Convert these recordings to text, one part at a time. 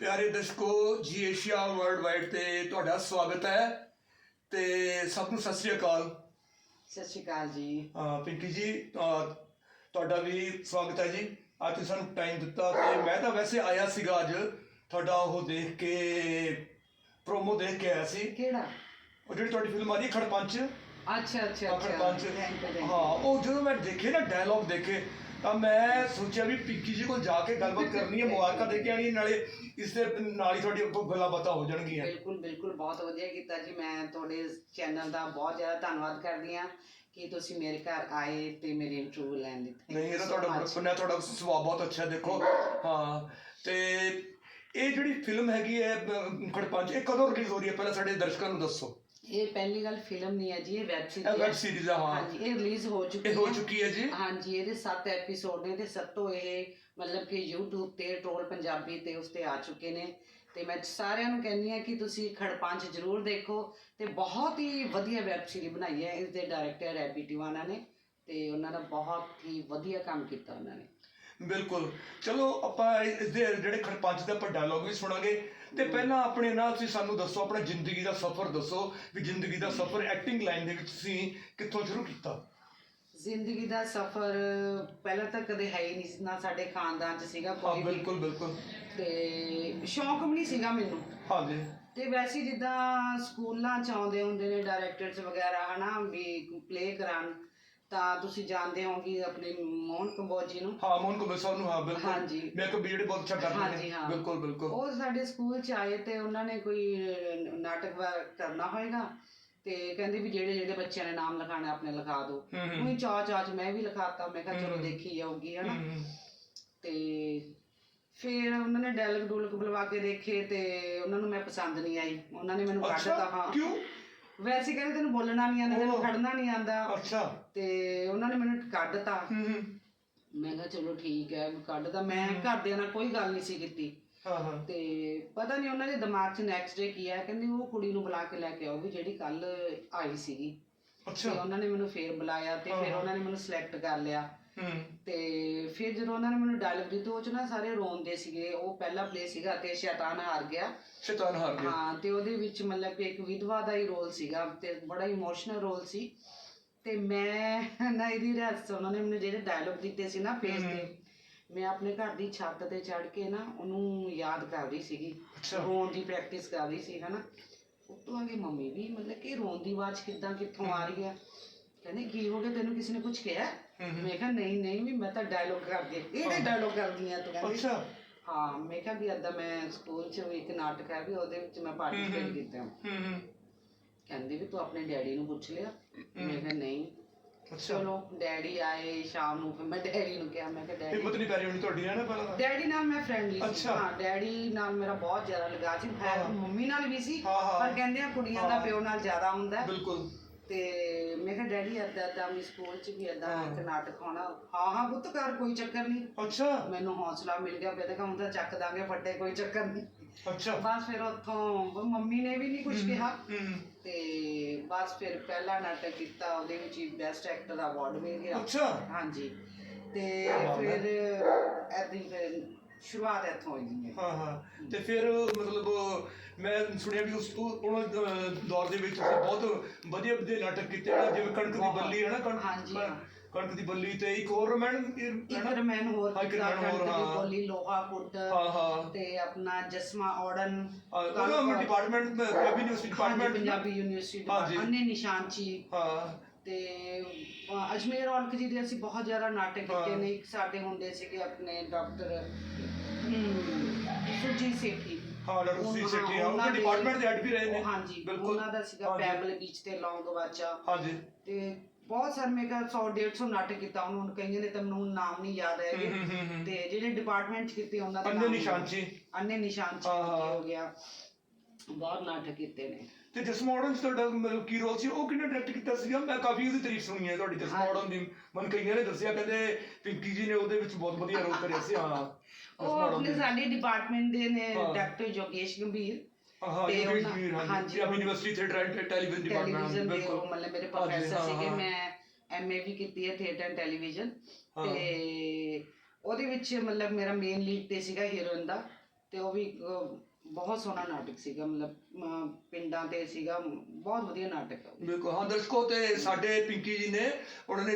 ਪਿਆਰੇ ਦਰਸ਼ਕੋ ਜੀ Asia world wide ਤੇ ਤੁਹਾਡਾ ਸਵਾਗਤ ਹੈ ਤੇ ਸਭ ਨੂੰ ਸਤਿ ਸ੍ਰੀ ਅਕਾਲ। ਸਤਿ ਸ਼੍ਰੀ ਅਕਾਲ ਜੀ। ਅਹ ਪਿੰਕੀ ਜੀ ਅਹ ਤੁਹਾਡਾ ਵੀ ਸਵਾਗਤ ਹੈ ਜੀ। ਅੱਜ ਤੁਸੀਂ ਸਾਨੂੰ ਟਾਈਮ ਦਿੱਤਾ ਤੇ ਮੈਂ ਤਾਂ ਵੈਸੇ ਆਇਆ ਸੀਗਾ ਅੱਜ। ਤੁਹਾਡਾ ਉਹ ਦੇਖ ਕੇ ਪ੍ਰੋਮੋ ਦੇਖ ਕੇ ਆਇਆ ਸੀ। ਕਿਹੜਾ? ਉਹ ਜਿਹੜੀ ਤੁਹਾਡੀ ਫਿਲਮ ਆ ਰਹੀ ਹੈ ਖੜਪੰਚ। ਅੱਛਾ ਅੱਛਾ ਅੱਛਾ। ਖੜਪੰਚ. ਹਾਂ ਉਹ ਜਦੋਂ ਮੈਂ ਦੇਖੇ ਨਾ ਡਾਇਲੌਗ ਦੇਖੇ ਤਾਂ ਮੈਂ ਸੋਚਿਆ ਵੀ ਪਿੰਕੀ ਜੀ ਕੋਲ ਜਾ ਕੇ ਗੱਲਬਾਤ ਕਰਨੀ ਹੈ ਮੁਬਾਰਕਾਂ ਦੇ ਕੇ ਆਣੀ ਨਾਲੇ ਇਸ ਦੇ ਨਾਲ ਹੀ ਤੁਹਾਡੀ ਗੱਲਾਂ ਬਾਤਾਂ ਹੋ ਜਾਣਗੀਆਂ। ਬਿਲਕੁਲ ਬਿਲਕੁਲ ਬਹੁਤ ਵਧੀਆ ਕੀਤਾ ਜੀ। ਮੈਂ ਤੁਹਾਡੇ ਚੈਨਲ ਦਾ ਬਹੁਤ ਜ਼ਿਆਦਾ ਧੰਨਵਾਦ ਕਰਦੀ ਹਾਂ ਕਿ ਤੁਸੀਂ ਮੇਰੇ ਘਰ ਆਏ ਤੇ ਮੇਰੇ ਇੰਟਰਵਿਊ ਲੈਣ Thank ਨਹੀਂ ਇਹ ਤਾਂ ਤੁਹਾਡਾ ਸੁਣਿਆ ਤੁਹਾਡਾ ਸੁਭਾਅ ਬਹੁਤ ਅੱਛਾ ਦੇਖੋ। ਹਾਂ ਤੇ ਇਹ ਜਿਹੜੀ ਫਿਲਮ ਹੈਗੀ ਹੈ ਖੜਪੰਚ ਇਹ ਕਦੋਂ ਰਿਲੀਜ਼ ਹੋ ਰਹੀ ਹੈ? ਪਹਿਲਾਂ ਸਾਡੇ ਦਰਸ਼ਕਾਂ ਨੂੰ ਦੱਸੋ। ਇਹ ਪਹਿਲੀ ਗੱਲ ਫਿਲਮ ਨਹੀਂ ਹੈ ਜੀ ਇਹ ਵੈਬ ਸੀਰੀਜ਼ ਵੈਬ ਸੀਰੀਜ਼ ਆ ਹਾਂ। ਹਾਂਜੀ ਇਹ ਰਿਲੀਜ਼ ਹੋ ਚੁੱਕੀ ਇਹ ਹੋ ਹੈ। ਚੁੱਕੀ ਹੈ ਜੀ। ਹਾਂਜੀ ਇਹਦੇ 7 ਐਪੀਸੋਡ ਨੇ ਤੇ ਸੱਤੋਂ ਇਹ ਮਤਲਬ ਕਿ YouTube ਤੇ ਟ੍ਰੋਲ ਪੰਜਾਬੀ ਤੇ ਉਸ ਤੇ ਆ ਚੁੱਕੇ ਨੇ। ਤੇ ਮੈਂ ਸਾਰਿਆਂ ਨੂੰ ਕਹਿੰਦੀ ਆ ਕਿ ਤੁਸੀਂ ਖੜਪੰਚ ਜ਼ਰੂਰ ਦੇਖੋ ਤੇ ਬਹੁਤ ਹੀ ਵਧੀਆ ਵੈਬ ਸੀਰੀਜ਼ ਬਣਾਈ ਹੈ। ਇਸ ਦੇ ਡਾਇਰੈਕਟਰ ਐਬੀ ਟਿਵਾਨਾ ਨੇ ਤੇ ਉਹਨਾਂ ਦਾ ਬਹੁਤ ਹੀ ਵਧੀਆ ਕੰਮ ਕੀਤਾ ਉਹਨਾਂ ਨੇ। ਬਿਲਕੁਲ। ਚਲੋ ਆਪਾਂ ਇਸ ਦੇ ਜਿਹੜੇ ਖੜਪੰਚ ਦੇ ਆਪਾਂ ਡਾਇਲੌਗ ਵੀ ਸੁਣਾਂਗੇ। ਤੇ ਪਹਿਲਾਂ ਆਪਣੇ ਨਾਲ ਤੁਸੀਂ ਸਾਨੂੰ ਦੱਸੋ ਆਪਣਾ ਜ਼ਿੰਦਗੀ ਦਾ ਸਫ਼ਰ ਦੱਸੋ ਵੀ ਜ਼ਿੰਦਗੀ ਦਾ ਸਫ਼ਰ ਐਕਟਿੰਗ ਲਾਈਨ ਦੇ ਵਿੱਚ ਤੁਸੀਂ ਕਿੱਥੋਂ ਸ਼ੁਰੂ ਕੀਤਾ? ਜ਼ਿੰਦਗੀ ਦਾ ਸਫ਼ਰ ਪਹਿਲਾਂ ਤਾਂ ਕਦੇ ਹੈ ਹੀ ਨਹੀਂ ਸੀ, ਨਾ ਸਾਡੇ ਖਾਨਦਾਨ 'ਚ ਸੀਗਾ ਹਾਂ ਕੋਈ ਵੀ। ਬਿਲਕੁਲ ਬਿਲਕੁਲ। ਤੇ ਸ਼ੌਂਕ ਵੀ ਨਹੀਂ ਸੀਗਾ ਮੈਨੂੰ। ਹਾਂਜੀ। ਤੇ ਵੈਸੇ ਹੀ ਜਿੱਦਾਂ ਸਕੂਲਾਂ ਚ ਆਉਂਦੇ ਹੁੰਦੇ ਨੇ ਡਾਇਰੈਕਟਰਸ ਵਗੈਰਾ ਹਨਾ ਵੀ ਪਲੇ ਕਰਾਉਣ। ਤਾਂ ਤੁਸੀਂ ਜਾਣਦੇ ਹੋਗੇ ਆਪਣੇ ਮੋਹਨ ਕੰਬੋਜ ਜੀ ਨੂੰ। ਹਾਂ ਮੋਹਨ ਕੁਮਾਰ ਸਾਹਿਬ ਨੂੰ ਹਾਂ ਬਿਲਕੁਲ। ਹਾਂਜੀ। ਮੈਂ ਕੋ ਬੀਐਡ ਬਹੁਤ ਅੱਛਾ ਕਰਦੇ ਨੇ ਹਾਂ। ਬਿਲਕੁਲ ਬਿਲਕੁਲ। ਉਹ ਸਾਡੇ ਸਕੂਲ ਚ ਆਏ ਤੇ ਉਹਨਾਂ ਨੇ ਕੋਈ ਨਾਟਕ ਕਰਨਾ ਹੋਏਗਾ ਤੇ ਕਹਿੰਦੇ ਵੀ ਜਿਹੜੇ ਜਿਹੜੇ ਬੱਚਿਆਂ ਨੇ ਨਾਮ ਲਿਖਾਣਾ ਆਪਣੇ ਲਿਖਾ ਦਿਓ। ਹੂੰ, ਹੂੰ। ਉਹੀ ਚਾਅ ਚਾਅ ਚ ਮੈਂ ਵੀ ਲਿਖਾਤਾ ਮੈਂ ਕਿਹਾ ਚਲੋ ਦੇਖੀ ਜਾਊਗੀ ਹਨਾ। ਤੇ ਫਿਰ ਉਹਨਾਂ ਨੇ ਡਾਇਲੌਗ ਡੂਲਕ ਬੁਲਵਾ ਕੇ ਦੇਖੇ ਤੇ ਉਹਨਾਂ ਨੂੰ ਮੈਂ ਪਸੰਦ ਨਹੀਂ ਆਈ। ਉਹਨਾਂ ਨੇ ਮੈਨੂੰ ਕੱਢਤਾ ਅੱਛਾ ਹਾਂ। ਕਿਉਂ? ਵੈਸੇ ਕਹਿੰਦੇ ਤੈਨੂੰ ਬੋਲਣਾ ਨਹੀਂ ਆਉਂਦਾ ਤੈਨੂੰ। ਖੜਨਾ ਨਹੀਂ ਆਉਂਦਾ। ਅੱਛਾ। ਤੇ ਉਹਨਾਂ ਨੇ ਮੈਨੂੰ ਹਮ, ਮੈਂ ਕਿਹਾ ਚਲੋ ਠੀਕ ਹੈ ਵੀ ਕੱਢਤਾ ਮੈਂ ਘਰਦਿਆਂ ਨਾਲ ਕੋਈ ਗੱਲ ਨਹੀਂ ਸੀ ਕੀਤੀ। ਹਾਂ ਹਾਂ। ਤੇ ਪਤਾ ਨਹੀਂ ਉਹਨਾਂ ਦੇ ਦਿਮਾਗ 'ਚ ਨੈਕਸਟ ਡੇ ਕੀ ਹੈ ਕਹਿੰਦੇ ਉਹ ਕੁੜੀ ਨੂੰ ਬੁਲਾ ਕੇ ਲੈ ਕੇ ਆਓਗੇ ਜਿਹੜੀ ਕੱਲ ਆਈ ਸੀਗੀ। ਤੇ ਅੱਛਾ ਉਹਨਾਂ ਨੇ ਮੈਨੂੰ ਫੇਰ ਬੁਲਾਇਆ ਤੇ ਫਿਰ ਉਹਨਾਂ ਨੇ ਮੈਨੂੰ ਸਿਲੈਕਟ ਕਰ ਲਿਆ। ਤੇ ਫਿਰ ਜਦੋਂ ਉਹਨਾਂ ਨੇ ਮੈਨੂੰ ਡਾਇਲੌਗ ਦਿੱਤੇ ਉਹ 'ਚ ਨਾ ਸਾਰੇ ਰੋਂਦੇ ਸੀਗੇ। ਉਹ ਪਹਿਲਾ ਪਲੇ ਸੀਗਾ ਤੇ ਸ਼ੈਤਾਨ ਹਾਰ ਗਿਆ। ਸ਼ੈਤਾਨ ਹਾਰ ਗਿਆ। ਹਾਂ ਤੇ ਉਹਦੇ ਵਿੱਚ ਮਤਲਬ ਕਿ ਇੱਕ ਵਿਧਵਾ ਦਾ ਹੀ ਰੋਲ ਸੀਗਾ ਤੇ ਬੜਾ ਇਮੋਸ਼ਨਲ ਰੋਲ ਸੀ। ਤੇ ਮੈਂ ਨਾ ਇਹਦੀ ਰਹਿਸ ਉਹਨਾਂ ਨੇ ਮੈਨੂੰ ਜਿਹੜੇ ਡਾਇਲੌਗ ਦਿੱਤੇ ਸੀ ਨਾ ਫੇਸ ਤੇ ਮੈਂ ਆਪਣੇ ਘਰ ਦੀ ਛੱਤ ਤੇ ਚੜ ਕੇ ਨਾ ਉਹਨੂੰ ਯਾਦ ਕਰ ਰਹੀ ਸੀਗੀ। ਰੋਣ ਦੀ ਪ੍ਰੈਕਟਿਸ ਕਰ ਰਹੀ ਸੀ ਹਨਾ। ਉਤੋਂ ਕੇ ਮੰਮੀ ਵੀ ਮਤਲਬ ਕਿ ਰੋਣ ਦੀ ਆਵਾਜ਼ ਕਿੱਦਾਂ ਕਿੱਥੋਂ ਆ ਰਹੀ ਹੈ? ਕਹਿੰਦੇ ਕੀ ਹੋ ਗਿਆ? ਤੈਨੂੰ ਕਿਸੇ ਨੇ ਕੁਝ ਕਿਹਾ? ਮੈਂ ਕਿਹਾ ਨਹੀਂ ਨਹੀਂ ਵੀ ਮੈਂ ਤਾਂ ਡਾਇਲੌਗ ਕਰਦੀ ਕਿਹੜੇ ਡਾਇਲੌਗ ਕਰਦੀ ਆ ਤੂੰ ਕਹਿੰਦੀ। ਅੱਛਾ। ਹਾਂ ਮੈਂ ਕਿਹਾ ਵੀ ਏਦਾਂ ਮੈਂ ਸਕੂਲ 'ਚ ਵੀ ਇੱਕ ਨਾਟਕ ਹੈ ਵੀ ਉਹਦੇ ਵਿੱਚ ਮੈਂ ਪਾਰਟਿਸਿਪੇਟ ਕੀਤਾ। ਕਹਿੰਦੇ ਵੀ ਤੂੰ ਆਪਣੇ ਡੈਡੀ ਨੂੰ ਪੁੱਛ ਲਿਆ। ਮੈਂ ਕਿਹਾ ਨਹੀਂ। ਚਲੋ ਡੈਡੀ ਆਏ ਸ਼ਾਮ ਨੂੰ ਫਿਰ ਮੈਂ ਡੈਡੀ ਨੂੰ ਕਿਹਾ ਮੈਂ ਕਿਹਾ ਡੈਡੀ ਹਿੰਮਤ ਨਹੀਂ ਰਹੀ ਹੋਣੀ ਤੁਹਾਡੀ ਹੈ ਨਾ ਪਹਿਲਾਂ ਤਾਂ? ਡੈਡੀ ਨਾਲ ਮੈਂ ਫਰੈਂਡਲੀ ਸੀ। ਹਾਂ ਡੈਡੀ ਨਾਲ ਮੇਰਾ ਬਹੁਤ ਜ਼ਿਆਦਾ ਲਗਾ ਸੀ। ਹੈ। ਮੰਮੀ ਨਾਲ ਵੀ ਸੀ। ਪਰ ਕਹਿੰਦੇ ਆ ਕੁੜੀਆਂ ਦਾ। ਪਿਓ ਨਾਲ ਜ਼ਿਆਦਾ ਹੁੰਦਾ। ਬਿਲਕੁਲ। ਤੇ ਮੈਂ ਕਿਹਾ ਡੈਡੀ ਏਦਾਂ ਏਦਾਂ ਵੀ ਸਕੂਲ 'ਚ ਵੀ ਏਦਾਂ ਇੱਕ ਨਾਟਕ ਹੋਣਾ ਹਾਂ ਹਾਂ ਪੁੱਤ ਕਰ ਕੋਈ ਚੱਕਰ ਨਹੀਂ। ਅੱਛਾ। ਮੈਨੂੰ ਹੌਸਲਾ ਮਿਲ ਗਿਆ ਫਿਰ ਤਾਂ ਹੁੰਦਾ ਚੱਕ ਦਾਂਗੇ ਫੱਟੇ ਕੋਈ ਚੱਕਰ ਨਹੀਂ। ਅੱਛਾ। ਬਸ ਫਿਰ ਉੱਥੋਂ ਮੰਮੀ ਨੇ ਵੀ ਨਹੀਂ ਕੁਝ ਕਿਹਾ। ਤੇ ਬਸ ਫਿਰ ਪਹਿਲਾ ਨਾਟਕ ਕੀਤਾ ਉਹਦੇ ਵਿੱਚ ਹੀ ਬੈਸਟ ਐਕਟਰ ਦਾ ਅਵਾਰਡ ਮਿਲ ਗਿਆ। ਅੱਛਾ। ਹਾਂਜੀ। ਤੇ ਫਿਰ ਐਦੀ ਫਿਰ ਸ਼ੁਰੂਆਤ ਇੱਥੋਂ ਹੋਈ ਜੀ ਹਾਂ ਹਾਂ। ਤੇ ਫਿਰ ਮਤਲਬ ਮੈਂ ਸੁਣਿਆ ਵੀ ਉਸ ਉਹ ਉਹਨਾਂ ਦੌਰ ਦੇ ਵਿੱਚ ਤੁਸੀਂ ਬਹੁਤ ਵਧੀਆ ਵਧੀਆ ਨਾਟਕ ਕੀਤੇ ਹਨ ਜਿਵੇਂ ਕਣਕ ਦੀ ਬੱਲੀ ਹੈ ਨਾ ਕਣਕ ਹਾਂਜੀ, ਹਾਂ। ਕਣਕ ਦੀ ਬੱਲੀ ਤੇ ਇੱਕ ਹੋਰ ਰਮੈਨ ਇੱਕ ਰਮੈਨ ਹੋਰ ਹਾਂ, ਇੱਕ ਕੀਤਾ ਰਮੈਨ ਹੋਰ, ਕਣਕ ਦੀ ਹਾਂ। ਬੋਲੀ ਲੋਹਾ ਪੁੱਟ ਹਾਂ ਹਾਂ। ਤੇ ਆਪਣਾ ਜਸਮਾ ਔੜਨ ਉਹਦਾ ਡਿਪਾਰਟਮੈਂਟ ਪੰਜਾਬੀ ਯੂਨੀਵਰਸਿਟੀ ਹਾਂਜੀ ਡਿਪਾਰਟਮੈਂਟ ਪੰਜਾਬੀ ਯੂਨੀਵਰਸਿਟੀ ਹਾਂਜੀ। ਅੰਨੇ ਨਿਸ਼ਾਨਚੀ ਹਾਂ। ਤੇ ਅ, ਅਜਮੇਰ ਔਲਖ ਜੀ ਦੇ ਅਸੀਂ ਬਹੁਤ ਜ਼ਿਆਦਾ ਨਾਟਕ ਕੀਤੇ ਨੇ। ਇੱਕ ਸਾਡੇ ਹੁੰਦੇ ਸੀਗੇ ਆਪਣੇ ਡਾਕਟਰ ਸੁਰਜੀਤ ਸੇਠੀ। ਹਾਂ ਡਾਕਟਰ ਸੀ ਉਹ- ਸੈਟੀ ਹਾਂ, ਹਾਂ ਉਹਨਾਂ ਉਹ ਦੇ- ਡਿਪਾਰਟਮੈਂਟ ਦੇ ਹੈਡ ਵੀ ਰਹੇ ਨੇ। ਹਾਂਜੀ ਬਿਲਕੁਲ। ਉਹਨਾਂ ਦਾ ਸੀਗਾ ਹਾਂਜੀ। ਪੈਬਲ ਬੀਚ ਤੇ ਲੌਂਗ ਵਾਚਾ ਹਾਂਜੀ। ਤੇ ਬਹੁਤ ਸਾਰੇ ਮੈਂ ਕਿਹਾ 100 150 ਨਾਟਕ ਕੀਤਾ ਉਹਨਾਂ। ਨੂੰ ਕਈਆਂ ਦੇ ਤਾਂ ਮੈਨੂੰ ਨਾਮ ਨਹੀਂ ਯਾਦ ਹੈਗੇ। ਹਮ, ਹਮ, ਹਮ, ਹਮ। ਤੇ ਜਿਹੜੇ ਡਿਪਾਰਟਮੈਂਟ ਚ ਕੀਤੇ ਉਹਨਾਂ ਦੇ ਅੰਨੇ ਨਾਮ ਨਿਸ਼ਾਨਚੀ ਅੰਨੇ ਨਿਸ਼ਾਨ ਚ ਹਾਂ, ਹਾਂ। ਹੋ। ਗਿਆ। ਬਹੁਤ ਨਾਟਕ ਕੀਤੇ ਨੇ। ਤੇ ਜਿਸ ਮਾਡਰਨ ਚ ਤੁਹਾਡਾ ਮਤਲਬ ਕੀ ਰੋਲ ਸੀ ਉਹ ਕਿੰਨੇ ਡਾਇਰੈਕਟ ਕੀਤਾ ਸੀਗਾ ਮੈਂ ਕਾਫੀ ਉਹਦੀ ਤਾਰੀਫ ਸੁਣੀ ਹੈ ਤੁਹਾਡੀ ਜਿਸ। ਮਾਡਰਨ ਦੀ ਮਨ ਕਈਆਂ ਨੇ ਦੱਸਿਆ ਕਹਿੰਦੇ ਪਿੰਕੀ ਜੀ ਨੇ ਉਹਦੇ ਵਿੱਚ ਬਹੁਤ ਵਧੀਆ ਰੋਲ ਕਰਿਆ ਸੀ ਹਾਂ ਉਹ ਆਪਣੇ। ਸਾਡੇ ਡਿਪਾਰਟਮੈਂਟ ਦੇ ਨੇ। ਡਾਕਟਰ ਜੋਗੇਸ਼ ਗੰਭੀਰ ਹਾਂ Punjabi university theatre and television department television ਬਿਲਕੁਲ ਮਤਲਬ ਮੇਰੇ ਪ੍ਰੋਫੈਸਰ ਸੀਗੇ। ਮੈਂ ਐਮਏ ਵੀ ਕੀਤੀ ਹੈ ਥੀਏਟਰ ਟੈਲੀਵਿਜ਼ਨ ਹਾਂ। ਤੇ ਉਹਦੇ ਵਿੱਚ ਮਤਲਬ ਮੇਰਾ ਮੇਨ ਲੀਡ ਤੇ ਸੀਗਾ ਹੀਰੋਇਨ ਦਾ ਤੇ ਉਹ ਵੀ ਬਹੁਤ ਸੋਹਣਾ ਨਾਟਕ ਸੀਗਾ ਮਤਲਬ ਪਿੰਡਾਂ ਤੇ ਸੀਗਾ ਬਹੁਤ ਵਧੀਆ ਨਾਟਕ ਉਹ। ਬਿਲਕੁਲ ਹਾਂ ਦਰਸ਼ਕੋ ਤੇ ਸਾਡੇ ਪਿੰਕੀ ਜੀ ਨੇ ਉਹਨਾਂ ਨੇ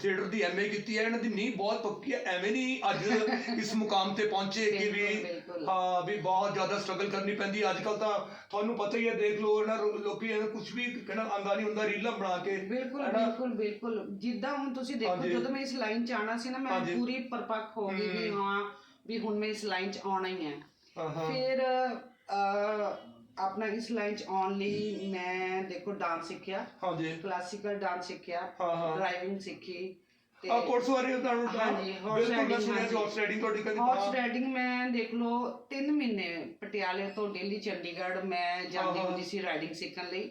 ਥੀਏਟਰ ਦੀ ਐਮਏ ਕੀਤੀ ਹੈ ਇਹਨਾਂ ਦੀ ਨੀਂਹ ਬਹੁਤ ਪੱਕੀ ਹੈ ਐਵੇਂ ਨਹੀਂ ਅੱਜ ਇਸ ਮੁਕਾਮ ਤੇ ਪਹੁੰਚੇ ਕਿ ਵੀ ਬਿਲਕੁਲ। ਹਾਂ ਵੀ ਬਹੁਤ ਜ਼ਿਆਦਾ ਸਟਰਗਲ ਕਰਨੀ ਪੈਂਦੀ ਅੱਜ ਕੱਲ ਤਾਂ ਤੁਹਾਨੂੰ ਪਤਾ ਹੀ ਹੈ ਦੇਖ ਲਓ ਇਹਨਾਂ ਰੋ- ਲੋਕੀ ਕੁਝ ਵੀ ਕਹਿਣਾ ਆਂਦਾ ਨਹੀਂ ਹੁੰਦਾ ਰੀਲਾਂ ਬਣਾ ਕੇ ਬਿਲਕੁਲ ਹੈਨਾ? ਬਿਲਕੁਲ ਬਿਲਕੁਲ ਜਿੱਦਾਂ ਹੁਣ ਤੁਸੀਂ ਦੇਖੋ ਹਾਂਜੀ। ਜਦੋਂ ਮੈਂ ਇਸ ਲਾਈਨ 'ਚ ਆਣਾ ਸੀ ਨਾ ਮੈਂ ਹਾਂਜੀ। ਪੂਰੀ ਪਰਪੱਕ ਹੋ ਗਈ ਵੀ। ਹਾਂ ਵੀ ਹੁਣ ਮੈਂ ਇਸ ਲਾਈਨ 'ਚ ਆਉਣਾ ਹੀ ਹੈ ਹਾਂ ਹਾਂ ਫਿਰ ਅਹ, ਆਪਣਾ ਇਸ ਲਾਈਨ 'ਚ ਆਉਣ ਲਈ ਮੈਂ ਦੇਖੋ ਡਾਂਸ ਸਿੱਖਿਆ। ਹਾਂਜੀ। ਕਲਾਸੀਕਲ ਡਾਂਸ ਸਿੱਖਿਆ ਡਰਾਈਵਿੰਗ ਸਿੱਖੀ ਤੇ ਆ ਕੋਰਸ ਵਾਰੀ ਤੁਹਾਨੂੰ ਹਾਂਜੀ, horse ਬਿਲਕੁਲ ਮੈਂ riding, ਸੁਣਿਆ ਸੀ ਹਾਂਜੀ। ਹਾਰਸ ਰਾਈਡਿੰਗ ਤੁਹਾਡੀ ਕਦੇ ਹਾਰਸ ਰਾਈਡਿੰਗ ਮੈਂ ਦੇਖ ਲਓ 3 ਮਹੀਨੇ ਪਟਿਆਲੇ ਤੋਂ ਦਿੱਲੀ ਚੰਡੀਗੜ੍ਹ ਮੈਂ ਜਾਂਦੀ ਹਾਂ। ਹੁੰਦੀ ਸੀ ਰਾਈਡਿੰਗ ਸਿੱਖਣ ਲਈ।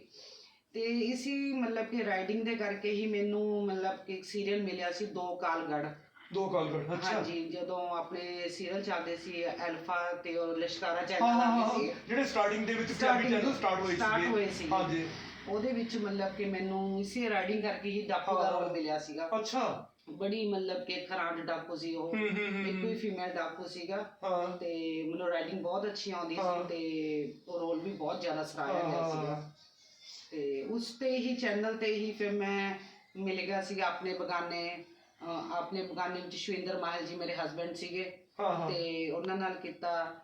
ਤੇ ਇਸੀ ਮਤਲਬ ਕਿ ਰਾਈਡਿੰਗ ਦੇ ਕਰਕੇ ਹੀ ਮੈਨੂੰ ਮਤਲਬ ਕਿ ਇੱਕ ਸੀਰੀਅਲ ਮਿਲਿਆ ਸੀ ਦੋ ਕਾਲਗੜ ਦੋ ਕਾਲ ਕਰ ਅੱਛਾ। ਹਾਂਜੀ ਜਦੋਂ ਆਪਣੇ ਸੀਰੀਅਲ ਚੱਲਦੇ ਸੀ ਅਲਫਾ ਤੇ ਉਹ ਲਸ਼ਕਾਰਾ ਹਾਂ ਚੈਨਲ ਹਾਂ ਆਉਂਦੇ ਹਾਂ ਸੀ। ਜਿਹੜੇ ਸਟਾਰਟਿੰਗ ਦੇ ਵਿੱਚ ਪੰਜਾਬੀ Starting ਚੈਨਲ ਸਟਾਰਟ ਹੋਏ start ਹੋਏ ਸੀਗੇ। ਹਾਂਜੀ। ਉਹਦੇ ਵਿੱਚ ਮਤਲਬ ਕਿ ਮੈਨੂੰ ਇਸੇ ਰਾਈਡਿੰਗ ਕਰਕੇ ਹੀ ਡਾਕੂ ਦਾ। ਰੋਲ ਮਿਲਿਆ ਸੀਗਾ। ਅੱਛਾ। ਬੜੀ ਮਤਲਬ ਕਿ ਖਰਾਂਡ ਡਾਕੂ ਸੀ ਉਹ। ਹੂੰ ਹੂੰ ਹੂੰ, ਇੱਕ ਹੀ ਹੂੰ ਫੀਮੇਲ ਡਾਕੂ ਸੀਗਾ। ਹਾਂ। ਤੇ ਮੈਨੂੰ ਰਾਈਡਿੰਗ ਬਹੁਤ ਅੱਛੀ ਆਉਂਦੀ ਹਾਂ। ਸੀ ਤੇ ਉਹ ਰੋਲ ਵੀ ਬਹੁਤ ਜ਼ਿਆਦਾ ਸਰਾਹਿਆ ਗਿਆ ਸੀਗਾ। ਹਾਂ ਤੇ ਉਸ ਤੇ ਹੀ ਚੈਨਲ ਤੇ ਹੀ ਫਿਰ ਮੈਂ ਮਿਲ ਗਿਆ ਸੀਗਾ ਆਪਣੇ ਬਗਾਨੇ ਆਪਣੇ ਬਗਾਨੇ ਵਿੱਚ ਸ਼ਵਿੰਦਰ ਮਾਹਲ ਜੀ ਮੇਰੇ ਹਸਬੰਡ ਸੀਗੇ। ਹਾਂ ਹਾਂ। ਤੇ ਉਹਨਾਂ ਨਾਲ ਕੀਤਾ।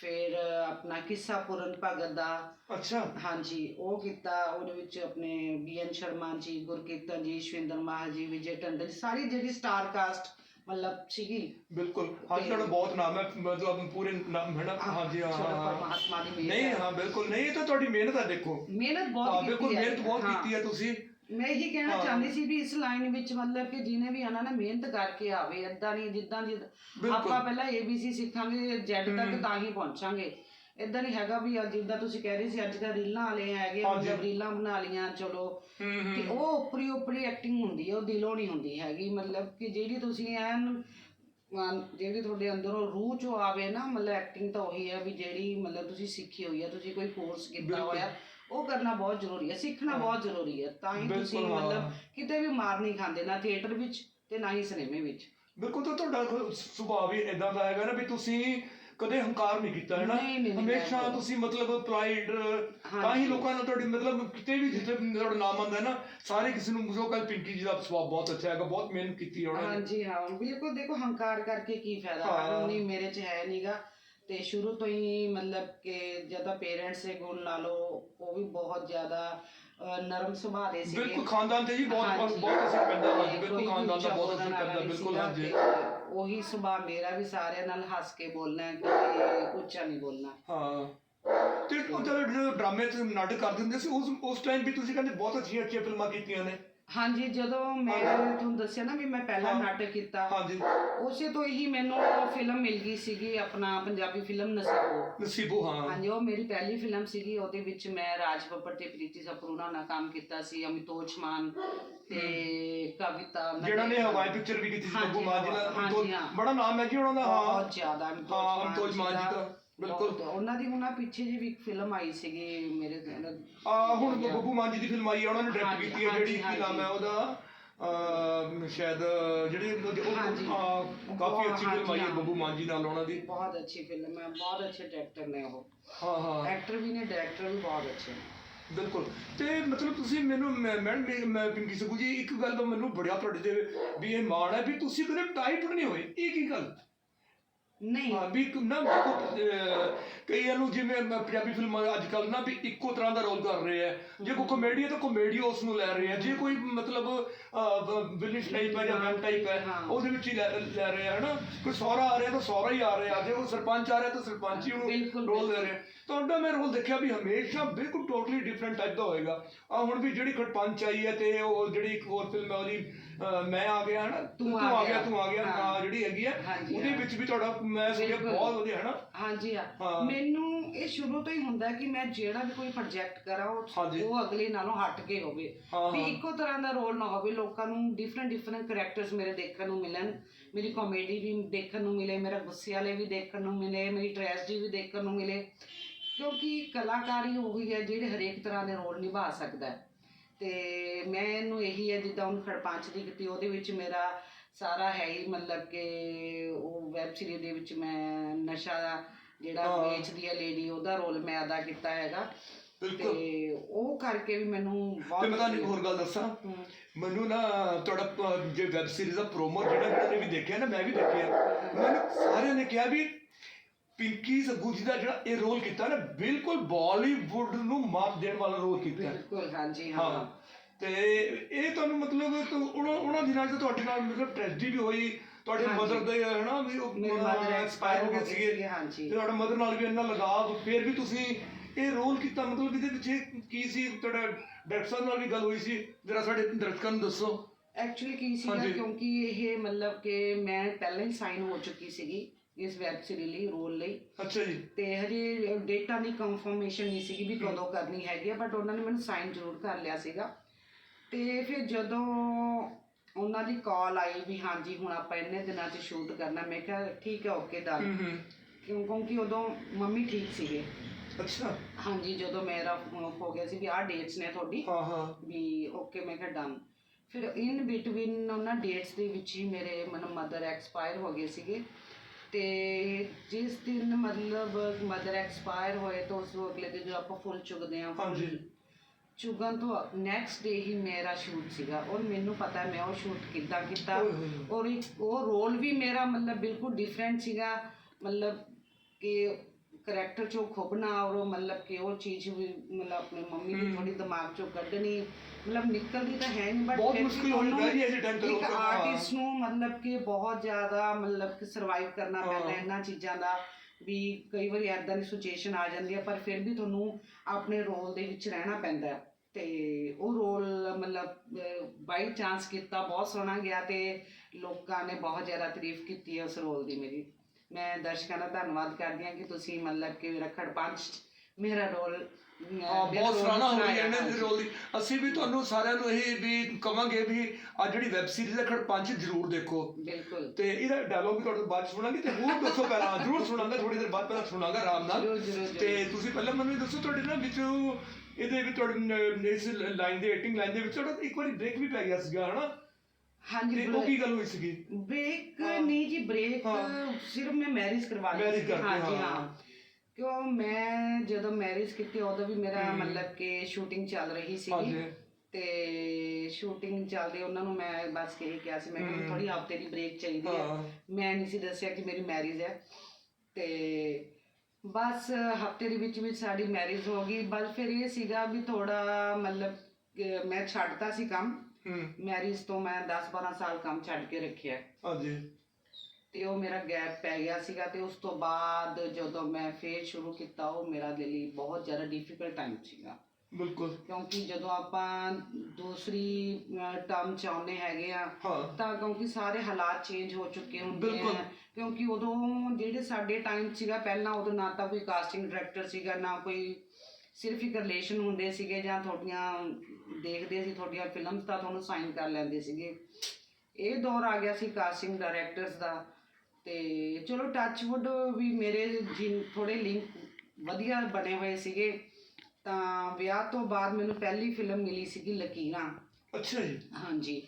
ਫਿਰ ਆਪਣਾ ਕਿੱਸਾ ਪੂਰਨ ਭਗਤ ਦਾ। ਅੱਛਾ। ਹਾਂਜੀ ਉਹ ਕੀਤਾ। ਉਹਦੇ ਵਿੱਚ ਆਪਣੇ ਬੀਐਨ ਸ਼ਰਮਾ ਜੀ ਗੁਰਕੀਰਤਨ ਜੀ ਸ਼ਵਿੰਦਰ ਮਾਹਲ ਜੀ ਵਿਜੇ ਟੰਡਨ ਸਾਰੀ ਜਿਹੜੀ ਸਟਾਰ ਕਾਸਟ ਮਤਲਬ ਸੀਗੀ। ਬਿਲਕੁਲ। ਹਾਂ ਤੇ- ਤੁਹਾਡਾ ਬਹੁਤ ਨਾਮ ਹੈ। ਮਤਲਬ ਪੂਰੇ ਨਾਮ ਹੈ ਨਾ? ਹਾਂਜੀ ਹਾਂ ਹਾਂ, ਹਾਂ। ਪਰਮਾਤਮਾ ਦੀ ਮਿਹਰ ਨਹੀਂ ਹੈ। ਹਾਂ ਬਿਲਕੁਲ। ਨਹੀਂ ਇਹ ਤਾਂ ਤੁਹਾਡੀ ਮਿਹਨਤ ਹੈ ਦੇਖੋ। ਮਿਹਨਤ ਹਾਂ ਬਹੁਤ ਬਿਲਕੁਲ ਹੈ। ਮਿਹਨਤ ਬਹੁਤ ਹਾਂ। ਕੀਤੀ ਹੈ ਤੁਸੀਂ। ਮੈਂ ਇਹੀ ਕਹਿਣਾ। ਚਾਹੁੰਦੀ ਸੀ ਵੀ ਇਸ ਲਾਈਨ ਵਿੱਚ ਮਤਲਬ ਕਿ ਜਿਹਨੇ ਵੀ ਆਣਾ ਨਾ ਮਿਹਨਤ ਕਰਕੇ ਆਵੇ ਏਦਾਂ ਨਹੀਂ ਜਿੱਦਾਂ ਜਿੱਦ ਬਿਲਕੁਲ। ਆਪਾਂ ਪਹਿਲਾਂ ABC ਸਿੱਖਾਂਗੇ Z। ਤੱਕ ਤਾਂ ਹੀ ਪਹੁੰਚਾਂਗੇ ਏਦਾਂ ਨਹੀਂ ਹੈਗਾ ਵੀ ਅੱਜ ਜਿੱਦਾਂ ਤੁਸੀਂ ਕਹਿ ਰਹੇ ਸੀ ਅੱਜ ਕੱਲ੍ਹ ਰੀਲਾਂ ਵਾਲੇ ਹੈਗੇ। ਮਤਲਬ ਰੀਲਾਂ ਬਣਾ ਲੀਆਂ ਚਲੋ ਹੂੰ ਉਹ ਉਪਰੀ ਉਪਰੀ ਐਕਟਿੰਗ ਹੁੰਦੀ ਹੈ ਉਹ ਦਿਲੋਂ ਨਹੀਂ ਹੁੰਦੀ ਹੈਗੀ ਮਤਲਬ ਕਿ ਜਿਹੜੀ ਤੁਸੀਂ ਐਨ ਜਿਹੜੀ ਤੁਹਾਡੇ ਅੰਦਰੋਂ ਰੂਹ ਚੋਂ ਆਵੇ ਨਾ ਮਤਲਬ ਐਕਟਿੰਗ ਤਾਂ ਉਹੀ ਹੈ ਵੀ ਜਿਹੜੀ ਮਤਲਬ ਤੁਸੀਂ ਸਿੱਖੀ ਹੋਈ ਹੈ ਤੁਸੀਂ ਕੋਈ ਕੋਰਸ ਕੀਤਾ। ਹੋਇਆ ਉਹ ਕਰਨਾ ਬਹੁਤ ਜ਼ਰੂਰੀ ਹੈ ਸਿੱਖਣਾ। ਬਹੁਤ ਜ਼ਰੂਰੀ ਹੈ ਤਾਂ ਹੀ ਤੁਸੀਂ ਬਿਲਕੁਲ, ਹਾਂ। ਮਤਲਬ ਕਿਤੇ ਵੀ ਮਾਰ ਨਹੀਂ ਖਾਂਦੇ ਨਾ ਥੀਏਟਰ ਵਿੱਚ ਤੇ ਨਾ ਹੀ ਸਿਨੇਮੇ ਵਿੱਚ ਬਿਲਕੁਲ ਤਾਂ ਤੁਹਾਡਾ ਖੁ- ਸੁਭਾਅ ਵੀ ਇਦਾਂ ਦਾ ਹੈਗਾ ਨਾ ਵੀ ਤੁਸੀਂ ਕਦੇ ਹੰਕਾਰ ਨਹੀਂ ਕੀਤਾ ਹੈ ਨਾ ਨਹੀਂ, ਨਹੀਂ, ਨਹੀਂ, ਹਮੇਸ਼ਾ ਬਿਲਕੁਲ। ਤੁਸੀਂ ਮਤਲਬ ਪ੍ਰਾਈਡ ਤਾਂ ਹੀ ਹਾਂਜੀ। ਲੋਕਾਂ ਨਾਲ ਤੁਹਾਡੀ ਮਤਲਬ ਕਿਤੇ ਵੀ ਜਿੱਥੇ ਤੁਹਾਡਾ ਨਾਮ ਆਉਂਦਾ ਹੈ ਨਾ ਸਾਰੇ ਕਿਸੇ ਨੂੰ ਮੁਝੋ ਕੱਲ ਪਿੰਕੀ ਜੀ ਦਾ ਸੁਭਾਅ ਬਹੁਤ ਅੱਛਾ ਹੈਗਾ ਬਹੁਤ ਮਿਹਨਤ ਕੀਤੀ ਹੈ ਉਹਨਾਂ ਨੇ ਹਾਂਜੀ ਹਾਂ ਬਿਲਕੁਲ ਦੇਖੋ ਹੰਕਾਰ ਕਰਕੇ ਕੀ ਫਾਇਦਾ ਹਾਂ। ਹਾਂ ਨਹੀਂ ਮੇਰੇ 'ਚ ਹੈ ਨਹੀਂਗਾ ਤੇ ਸ਼ੁਰੂ ਤੋਂ ਹੀ ਮਤਲਬ ਕਿ ਜਦੋਂ ਪੇਰੈਂਟਸ ਦੇ ਗੁਣ ਲਾ ਲਓ ਉਹ ਵੀ ਬਹੁਤ ਜ਼ਿਆਦਾ ਨਰਮ ਸੁਭਾਅ ਦੇ ਸੀਗੇ। ਬਿਲਕੁਲ ਖਾਨਦਾਨ ਤੇ ਜੀ ਬਹੁਤ। ਬਹੁਤ ਅਸਰ ਪੈਂਦਾ ਤੇ ਬਿਲਕੁਲ ਖਾਨਦਾਨ ਦਾ ਬਹੁਤ ਅਸਰ ਪੈਂਦਾ। ਬਿਲਕੁਲ ਹਾਂਜੀ। ਉਹੀ ਸੁਭਾਅ ਮੇਰਾ ਵੀ ਸਾਰਿਆਂ ਨਾਲ ਹੱਸ ਕੇ ਬੋਲਣਾ ਹੈ ਕਿ ਉੱਚਾ ਨਹੀਂ ਬੋਲਣਾ। ਹਾਂ। ਤੇ ਉਹ ਜਦੋਂ ਜਦੋਂ ਡਰਾਮੇ ਤੇ ਨਾਟਕ ਕਰਦੇ ਹੁੰਦੇ ਸੀ ਉਸ ਉਸ ਟਾਈਮ ਵੀ ਤੁਸੀਂ ਕਹਿੰਦੇ ਬਹੁਤ ਅੱਛੀਆਂ ਅੱਛੀਆਂ ਫਿਲਮਾਂ ਕੀਤੀਆਂ ਨੇ। ਹਾਂਜੀ ਜਦੋਂ ਮੈਂ ਹਾਂਜੀ। ਤੁਹਾਨੂੰ ਦੱਸਿਆ ਨਾ ਵੀ ਮੈਂ ਪਹਿਲਾ ਹਾਂ। ਨਾਟਕ ਕੀਤਾ ਹਾਂਜੀ। ਉਸੇ ਤੋਂ ਹੀ ਮੈਨੂੰ ਫਿਲਮ ਮਿਲ ਗਈ ਸੀਗੀ ਆਪਣਾ ਪੰਜਾਬੀ ਫਿਲਮ ਨਸੀਬੋ। ਨਸੀਬੋ ਹਾਂ। ਹਾਂਜੀ ਉਹ ਮੇਰੀ ਪਹਿਲੀ ਫਿਲਮ ਸੀਗੀ ਉਹਦੇ ਵਿੱਚ ਮੈਂ ਰਾਜ ਬੱਬਰ ਤੇ ਪ੍ਰੀਤੀ ਸਪਰੂਨਾ ਨਾਲ ਕੰਮ ਕੀਤਾ ਸੀ ਅਮਿਤੋਜ ਮਾਨ ਤੇ ਕਵਿਤਾ ਜਿਹੜਾ ਨੇ ਹਵਾਈ ਪਿਕਚਰ ਵੀ ਕੀਤੀ ਸੀ ਹਾਂਜੀ, ਬੱਬੂ ਮਾਨ ਜੀ ਨਾਲ। ਹਾਂਜੀ, ਅਮਤੋਜ- ਹਾਂ। ਬੜਾ ਨਾਮ ਹੈ ਜੀ ਉਹਨਾਂ ਦਾ ਹਾਂ। ਬਹੁਤ ਜ਼ਿਆਦਾ ਅਮਿਤੋਜ ਹਾਂ, ਮਾਨ ਜੀ ਦਾ, ਬਿਲਕੁਲ। ਉਹਨਾਂ ਦੀ ਉਹਨਾਂ ਪਿੱਛੇ ਜੀ ਵੀ ਇੱਕ ਫਿਲਮ ਆਈ ਸੀਗੀ ਮੇਰੇ ਆ ਹੁਣ ਬੱਬੂ ਮਾਨ ਜੀ ਦੀ ਫਿਲਮ ਆਈ ਹੈ ਉਹਨਾਂ ਨੇ ਡਾਇਰੈਕਟ ਹਾਂਜੀ, ਕੀਤੀ ਹੈ ਜਿਹੜੀ ਹਾਂਜੀ, ਕੀ ਨਾਮ ਹੈ ਉਹਦਾ ਅਹ, ਸ਼ਾਇਦ ਜਿਹੜੀ ਉਹ- ਹਾਂਜੀ। ਕਾਫੀ ਅੱਛੀ ਫਿਲਮ ਆਈ ਹੈ ਹਾਂਜੀ, ਬੱਬੂ ਮਾਨ ਜੀ ਨਾਲ ਉਹਨਾਂ ਦੀ। ਬਹੁਤ ਅੱਛੀ ਫਿਲਮ ਹੈ ਬਹੁਤ ਅੱਛੇ ਡਾਇਰੈਕਟਰ ਨੇ ਉਹ। ਹਾਂ ਹਾਂ। ਐਕਟਰ ਵੀ ਨੇ ਡਾਇਰੈਕਟਰ ਵੀ ਬਹੁਤ ਅੱਛੇ ਨੇ। ਬਿਲਕੁਲ। ਤੇ ਮਤਲਬ ਤੁਸੀਂ ਮੈਨੂੰ ਮੈਂ ਮੈਂ ਪਿੰਕੀ ਸਗੂ ਜੀ ਇੱਕ ਗੱਲ ਤਾਂ ਮੈਨੂੰ ਬੜਿਆ ਤੁਹਾਡੇ ਤੇ ਵੀ ਇਹ ਮਾਣ ਹੈ ਵੀ ਤੁਸੀਂ ਕਦੇ ਟਾਈਪ ਨਹੀਂ ਹੋਏ ਇਹ ਕੀ ਗੱਲ? ਨਹੀਂ। ਹਾਂ ਵੀ ਨਾ ਦੇਖੋ, ਅਹ, ਕਈਆਂ ਨੂੰ ਜਿਵੇਂ ਮ- ਪੰਜਾਬੀ ਫਿਲਮਾਂ ਅੱਜ ਕੱਲ ਨਾ ਵੀ ਇੱਕੋ ਤਰ੍ਹਾਂ ਦਾ ਰੋਲ ਕਰ ਰਹੇ ਆ। ਜੇ ਕੋਈ ਕਮੇਡੀ ਹੈ ਤਾਂ ਕਮੇਡੀ ਉਸ ਨੂੰ ਲੈ ਰਹੇ ਆ। ਜੇ ਕੋਈ ਮਤਲਬ ਵਿਲਿਸ਼ ਟਾਈਪ ਹੈ ਜਾਂ ਟਾਈਪ ਹੈ ਹਾਂ। ਉਹਦੇ ਵਿੱਚ ਹੀ ਲੈ ਲੈ ਰਹੇ ਆ ਹਨਾ? ਕੋਈ ਸਹੁਰਾ ਆ ਰਿਹਾ ਤਾਂ ਸਹੁਰਾ ਹੀ ਆ ਰਿਹਾ। ਜੇ ਕੋਈ ਸਰਪੰਚ ਆ ਰਿਹਾ ਤਾਂ ਸਰਪੰਚ ਹੀ ਬਿਲਕੁਲ, ਉਹਨੂੰ ਰੋਲ ਦੇ ਰਿਹਾ ਤੁਹਾਡਾ ਮੈਂ ਰੋਲ ਦੇਖਿਆ ਵੀ ਹਮੇਸ਼ਾ ਬਿਲਕੁਲ ਟੋਟਲੀ ਡਿਫਰੈਂਟ ਟਾਈਪ ਦਾ ਹੋਏਗਾ। ਆ ਹੁਣ ਵੀ ਜਿਹੜੀ ਖੜਪੰਚ ਆਈ ਹੈ ਤੇ ਉਹ ਜਿਹੜੀ ਇੱਕ ਹੋਰ ਫਿਲਮ ਹੈ ਉਹਦੀ ਅਹ, ਮੈਂ ਆ ਗਿਆ ਹਨਾ? ਤੂੰ ਆ ਗਿਆ। ਤੂੰ ਆ ਗਿਆ ਹਾਂ। ਜਿਹੜੀ ਹੈਗੀ ਹੈ ਹਾਂਜੀ, ਉਹਦੇ ਹਾਂ। ਵਿੱਚ ਵੀ ਤੁਹਾਡਾ ਮੈਂ ਬਿਲਕੁਲ। ਬਹੁਤ ਵਧੀਆ ਹੈ ਨਾ ਹਾਂਜੀ ਹਾਂ ਹਾਂ। ਮੈਨੂੰ ਇਹ ਸ਼ੁਰੂ ਤੋਂ ਹੀ ਹੁੰਦਾ ਕਿ ਮੈਂ ਜਿਹੜਾ ਵੀ ਕੋਈ ਪ੍ਰੋਜੈਕਟ ਕਰਾਂ ਉਹ ਹਾਂਜੀ। ਉਹ ਅਗਲੇ ਨਾਲੋਂ ਹਟ ਕੇ ਹੋਵੇ ਹਾਂ, ਵੀ ਹਾਂ। ਇੱਕੋ ਤਰ੍ਹਾਂ ਦਾ ਰੋਲ ਨਾ ਹੋਵੇ ਲੋਕਾਂ ਨੂੰ ਡਿਫਰੈਂਟ ਡਿਫਰੈਂਟ ਕੈਰੈਕਟਰਸ ਮੇਰੇ ਦੇਖਣ ਨੂੰ ਮਿਲਣ ਮੇਰੀ ਕਾਮੇਡੀ ਵੀ ਦੇਖਣ ਨੂੰ ਮਿਲੇ ਮੇਰਾ ਗੁੱਸੇ ਵਾਲੇ ਵੀ ਦੇਖਣ ਨੂੰ ਮਿਲੇ ਮੇਰੀ ਟ੍ਰੈਜਡੀ ਵੀ ਦੇਖਣ ਨੂੰ ਮਿਲੇ ਕਿਉਂਕਿ ਕਲਾਕਾਰੀ ਉਹੀ ਹੈ ਜਿਹੜੇ ਹਰੇਕ ਤਰ੍ਹਾਂ ਦੇ ਰੋਲ ਨਿਭਾ ਸਕਦਾ ਹੈ ਤੇ ਮੈਨੂੰ ਇਹੀ ਹੈ ਜਿੱਦਾਂ ਹੁਣ ਖੜਪੰਚ ਦੀ ਕੀਤੀ ਉਹਦੇ ਵਿੱਚ ਮੇਰਾ ਸਾਰਾ ਹੈ ਹੀ ਮਤਲਬ ਕਿ ਵੈਬ ਸੀਰੀਜ਼ ਦੇ ਵਿੱਚ ਮੈਂ ਨਸ਼ਾ ਜਿਹੜਾ। ਵੇਚਦੀ ਹੈ ਲੇਡੀ ਉਹਦਾ ਰੋਲ ਮੈਂ ਅਦਾ ਕੀਤਾ ਹੈਗਾ। ਬਿਲਕੁਲ। ਤੇ ਉਹ ਕਰਕੇ ਵੀ ਮੈਨੂੰ ਤੇ ਬਹੁਤ ਮੈਂ ਤੁਹਾਨੂੰ ਇੱਕ ਹੋਰ ਗੱਲ ਦੱਸਾਂ। ਮੈਨੂੰ ਨਾ ਤੁਹਾਡਾ ਜੇ ਵੈਬ ਸੀਰੀਜ਼ ਦਾ ਪ੍ਰੋਮੋ ਜਿਹੜਾ ਜਿਹੜਾ ਨੇ ਵੀ ਦੇਖਿਆ ਨਾ ਮੈਂ ਵੀ ਦੇਖਿਆ। ਮੈਨੂੰ ਸਾਰਿਆਂ ਨੇ ਕਿਹਾ ਵੀ ਪਿੰਕੀ ਸੱਗੂ ਜੀ ਦਾ ਜਿਹੜਾ ਇਹ ਰੋਲ ਕੀਤਾ ਨਾ ਬਿਲਕੁਲ ਬਾਲੀਵੁੱਡ ਨੂੰ ਮਾਤ ਦੇਣ ਵਾਲਾ ਰੋਲ ਕੀਤਾ। ਬਿਲਕੁਲ ਹਾਂਜੀ ਹਾਂ। ਤੇ ਇਹ ਤੁਹਾਨੂੰ ਮਤਲਬ ਉਹਨਾਂ ਦਿਨਾਂ 'ਚ ਤੁਹਾਡੇ ਨਾਲ ਮਤਲਬ ਟ੍ਰੈਜਡੀ ਵੀ ਹੋਈ ਤੁਹਾਡੇ ਹਾਂਜੀ। ਮਦਰ ਦੇ ਹਨਾ ਵੀ ਉਹ ਮੇਰੇ ਮਦਰ ਐਕਸਪਾਇਰ ਹੋ ਗਏ ਸੀਗੇ। ਹਾਂਜੀ। ਤੇ ਤੁਹਾਡਾ ਮਦਰ ਨਾਲ ਵੀ ਇੰਨਾ ਲਗਾਵ ਫਿਰ ਵੀ ਤੁਸੀਂ ਇਹ ਰੋਲ ਕੀਤਾ ਮਤਲਬ ਇਹਦੇ ਵਿੱਚ ਇਹ ਕੀ ਸੀ? ਤੁਹਾਡਾ ਡਾਇਰੈਕਟਰ ਸਾਹਿਬ ਨਾਲ ਵੀ ਗੱਲ ਹੋਈ ਸੀ? ਜਰਾ ਸਾਡੇ ਦਰਸ਼ਕਾਂ ਨੂੰ ਦੱਸੋ। ਐਕਚੁਅਲੀ ਕੀ ਹਾਂਜੀ। ਕਿਉਂਕਿ ਇਹ ਮਤਲਬ ਕਿ ਮੈਂ ਪਹਿਲਾਂ ਹੀ ਸਾਈਨ ਹੋ ਚੁੱਕੀ ਸੀਗੀ ਇਸ ਵੈਬ ਸੀਰੀਜ਼ ਲਈ ਰੋਲ ਲਈ। ਅੱਛਾ ਜੀ। ਤੇ ਹਜੇ ਡੇਟਾ ਦੀ ਕੰਫਰਮੇਸ਼ਨ ਨਹੀਂ ਸੀਗੀ ਵੀ ਕਦੋਂ ਕਰਨੀ ਹੈਗੀ ਆ ਬਟ ਉਹਨਾਂ ਨੇ ਮੈਨੂੰ ਸਾਈਨ ਜ਼ਰੂਰ ਕਰ ਲਿਆ ਸੀਗਾ। ਤੇ ਫਿਰ ਜਦੋਂ ਉਹਨਾਂ ਦੀ ਕਾਲ ਆਈ ਵੀ ਹਾਂਜੀ ਹੁਣ ਆਪਾਂ ਇੰਨੇ ਦਿਨਾਂ 'ਚ ਸ਼ੂਟ ਕਰਨਾ। ਮੈਂ ਕਿਹਾ ਠੀਕ ਹੈ ਓਕੇ ਡਨ ਕਿਉਂ ਕਿਉਂਕਿ ਉਦੋਂ ਮੰਮੀ ਠੀਕ ਸੀਗੇ। ਅੱਛਾ। ਹਾਂਜੀ ਜਦੋਂ ਮੇਰਾ ਹੋ ਗਿਆ ਸੀ ਵੀ ਆਹ ਡੇਟਸ ਨੇ ਤੁਹਾਡੀ ਹਾਂ ਹਾਂ। ਵੀ ਓਕੇ ਮੈਂ ਕਿਹਾ ਡਨ ਫਿਰ ਇਨ ਬਿਟਵੀਨ ਉਹਨਾਂ ਡੇਟਸ ਦੇ ਵਿੱਚ ਹੀ ਮੇਰੇ ਮਨ ਮਦਰ ਐਕਸਪਾਇਰ ਹੋ ਗਏ ਸੀਗੇ। ਤੇ ਜਿਸ ਦਿਨ ਮਤਲਬ ਮਦਰ ਐਕਸਪਾਇਰ ਹੋਏ ਤਾਂ ਉਸ ਤੋਂ ਅਗਲੇ ਦਿਨ ਜਦੋਂ ਆਪਾਂ ਫੁੱਲ ਚੁਗਦੇ ਫੁੱਲ ਹਾਂਜੀ। ਚੁਗਣ ਤੋਂ ਨੈਕਸਟ ਡੇ ਹੀ ਮੇਰਾ ਸ਼ੂਟ ਸੀਗਾ ਔਰ ਮੈਨੂੰ ਪਤਾ ਹੈ ਮੈਂ ਉਹ ਸ਼ੂਟ ਕਿੱਦਾਂ ਕੀਤਾ। ਔਰ ਇੱਕ ਉਹ ਰੋਲ ਵੀ ਮੇਰਾ ਮਤਲਬ ਬਿਲਕੁਲ ਡਿਫਰੈਂਟ ਸੀਗਾ ਮਤਲਬ ਕਿ ਕਰੈਕਟਰ ਚੋਂ ਖੁੱਬਣਾ ਔਰ ਉਹ ਮਤਲਬ ਕਿ ਉਹ ਚੀਜ਼ ਵੀ ਮਤਲਬ ਆਪਣੇ ਮੰਮੀ ਦੀ। ਥੋੜੀ ਦਿਮਾਗ ਚੋਂ ਕੱਢਣੀ ਮਤਲਬ ਨਿਕਲਦੀ ਤਾਂ ਹੈ ਨਹੀਂ ਬਟ ਬਹੁਤ ਮੁਸ਼ਕਿਲ ਹੋ ਜਾਂਦਾ ਜੀ ਐਸੇ ਟਾਈਮ ਤੇ ਇੱਕ ਆਰਟਿਸਟ ਨੂੰ ਮਤਲਬ ਕਿ ਬਹੁਤ ਜ਼ਿਆਦਾ ਮਤਲਬ ਕਿ ਸਰਵਾਈਵ ਕਰਨਾ। ਪੈਂਦਾ ਇਹਨਾਂ ਚੀਜ਼ਾਂ ਦਾ ਵੀ ਕਈ ਵਾਰੀ ਐਦਾਂ ਦੀ ਸਿਚੁਏਸ਼ਨ ਆ ਜਾਂਦੀ ਹੈ ਪਰ ਫਿਰ ਵੀ ਤੁਹਾਨੂੰ ਆਪਣੇ ਰੋਲ ਦੇ ਵਿੱਚ ਰਹਿਣਾ ਪੈਂਦਾ ਹੈ। ਤੇ ਉਹ ਰੋਲ ਮਤਲਬ ਬਾਈ ਚਾਂਸ ਕੀਤਾ, ਬਹੁਤ ਸੋਹਣਾ ਗਿਆ ਤੇ ਲੋਕਾਂ ਨੇ ਬਹੁਤ ਜ਼ਿਆਦਾ ਤਾਰੀਫ ਕੀਤੀ ਹੈ ਉਸ ਰੋਲ ਦੀ ਮੇਰੀ। ਮੈਂ ਦਰਸ਼ਕਾਂ ਦਾ ਧੰਨਵਾਦ ਕਰਦੀ ਹਾਂ ਕਿ ਤੁਸੀਂ ਮਤਲਬ ਕਿ ਰੱਖੜ ਪੰਜ 'ਚ ਮੇਰਾ ਰੋਲ ਹਾਂ ਬਹੁਤ ਸਰਾਹਨਾ ਹੋ ਰਹੀ ਹੈ ਇਹਨਾਂ ਦੇ ਰੋਲ ਦੀ। ਅਸੀਂ ਵੀ ਤੁਹਾਨੂੰ ਸਾਰਿਆਂ ਨੂੰ ਇਹ ਵੀ ਕਵਾਂਗੇ ਵੀ ਆ ਜਿਹੜੀ ਵੈਬ ਸੀਰੀਜ਼ ਹੈ ਖੜਪੰਚ ਜ਼ਰੂਰ ਦੇਖੋ। ਬਿਲਕੁਲ। ਤੇ ਇਹਦਾ ਡਾਇਲੋਗ ਵੀ ਤੁਹਾਡੇ ਬਾਅਦ ਸੁਣਾਂਗੇ ਤੇ ਹੋਰ ਦੱਸੋ ਪਹਿਲਾਂ ਜ਼ਰੂਰ ਸੁਣਾਂਗਾ ਥੋੜੀ ਦੇਰ ਬਾਅਦ ਪਹਿਲਾਂ ਸੁਣਾਂਗਾ ਆਰਾਮ ਨਾਲ। ਤੇ। ਤੁਸੀਂ ਪਹਿਲਾਂ ਮੈਨੂੰ ਦੱਸੋ ਤੁਹਾਡੇ ਨਾਲ ਵਿੱਚ ਇਹਦੇ ਵਿੱਚ ਤੁਹਾਡੇ ਇਸ ਲਾਈਨ ਦੇ ਐਕਟਿੰਗ ਲਾਈਨ ਦੇ ਵਿੱਚ ਤੁਹਾਡਾ ਇੱਕ ਵਾਰੀ ਬ੍ਰੇਕ ਵੀ ਪੈ ਗਿਆ ਸੀਗਾ ਹਨਾ? ਹਾਂਜੀ ਉਹ ਕੀ ਗੱਲ ਹੋਈ ਸੀਗੀ? ਬ੍ਰੇਕ। ਨਹੀਂ ਜੀ ਬ੍ਰੇਕ। ਸਿਰਫ ਮੈਂ ਮੈਰਿਜ ਕਰਵਾ ਲਈ ਹਾਂਜੀ ਹਾਂ। ਕਿਉਂ ਮੈਂ ਜਦੋਂ ਮੈਰਿਜ ਕੀਤੀ ਉਦੋਂ ਵੀ ਮੇਰਾ। ਮਤਲਬ ਕਿ ਸ਼ੂਟਿੰਗ ਚੱਲ ਰਹੀ ਸੀਗੀ। ਹਾਂਜੀ। ਤੇ ਸ਼ੂਟਿੰਗ ਚੱਲਦੀ ਉਹਨਾਂ ਨੂੰ ਮੈਂ ਬਸ ਇਹ ਕਿਹਾ ਸੀ ਮੈਂ ਕਿ। ਥੋੜੀ ਹਫ਼ਤੇ ਦੀ ਬ੍ਰੇਕ ਚਾਹੀਦੀ ਹੈ। ਹਾਂ। ਮੈਂ ਨਹੀਂ ਸੀ ਦੱਸਿਆ ਕਿ ਮੇਰੀ ਮੈਰਿਜ ਹੈ। ਤੇ ਬਸ ਹਫ਼ਤੇ ਦੇ ਵਿੱਚ ਵਿੱਚ ਸਾਡੀ ਮੈਰਿਜ ਹੋ ਗਈ। ਬਸ ਫਿਰ ਇਹ ਸੀਗਾ ਵੀ ਥੋੜਾ ਮਤਲਬ ਕਿ ਮੈਂ ਛੱਡਤਾ ਸੀ ਕੰਮ। ਹੂੰ। ਮੈਰਿਜ ਤੋਂ ਮੈਂ 10 12 ਸਾਲ ਕੰਮ ਛੱਡ ਕੇ ਰੱਖਿਆ। ਹਾਂਜੀ। ਤੇ ਉਹ ਮੇਰਾ ਗੈਪ ਪੈ ਗਿਆ ਸੀਗਾ ਤੇ ਉਸ ਤੋਂ ਬਾਅਦ ਜਦੋਂ ਮੈਂ ਫੇਰ ਸ਼ੁਰੂ ਕੀਤਾ ਉਹ ਮੇਰਾ ਦੇ ਲਈ ਬਹੁਤ ਜ਼ਿਆਦਾ ਡਿਫਿਕਲਟ ਟਾਈਮ ਸੀਗਾ। ਬਿਲਕੁਲ। ਕਿਉਂਕਿ ਜਦੋਂ ਆਪਾਂ ਦੂਸਰੀ ਟਰਮ ਚ ਹੈਗੇ ਆ ਤਾਂ ਕਿਉਂਕਿ ਸਾਰੇ ਹਾਲਾਤ ਚੇਂਜ ਹੋ ਚੁੱਕੇ ਹੁੰਦੇ। ਆ। ਕਿਉਂਕਿ ਉਦੋਂ ਜਿਹੜੇ ਸਾਡੇ ਟਾਈਮ ਸੀਗਾ ਪਹਿਲਾਂ ਉਦੋਂ ਨਾ ਤਾਂ ਕੋਈ ਕਾਸਟਿੰਗ ਡਾਇਰੈਕਟਰ ਸੀਗਾ ਨਾ ਕੋਈ ਸਿਰਫ ਇੱਕ ਰਿਲੇਸ਼ਨ ਹੁੰਦੇ ਸੀਗੇ ਜਾਂ ਤੁਹਾਡੀਆਂ ਦੇਖਦੇ ਸੀ ਤੁਹਾਡੀਆਂ ਫਿਲਮਸ ਤਾਂ ਤੁਹਾਨੂੰ ਸਾਈਨ ਕਰ ਲੈਂਦੇ ਸੀਗੇ। ਇਹ ਦੌਰ ਆ ਗਿਆ ਸੀ ਕਾਸਟਿੰਗ ਡਾਇਰੈਕਟਰਸ ਦਾ। ਤੇ ਚਲੋ ਟੱਚਵੁੱਡ ਵੀ ਮੇਰੇ ਥੋੜੇ ਲਿੰਕ ਵਧੀਆ ਬਣੇ ਹੋਏ ਸੀਗੇ। ਤਾਂ ਵਿਆਹ ਤੋਂ ਬਾਅਦ ਮੈਨੂੰ ਪਹਿਲੀ ਫਿਲਮ ਮਿਲੀ ਸੀਗੀ ਲਕੀਰਾਂ। ਅੱਛਾ ਜੀ। ਹਾਂਜੀ।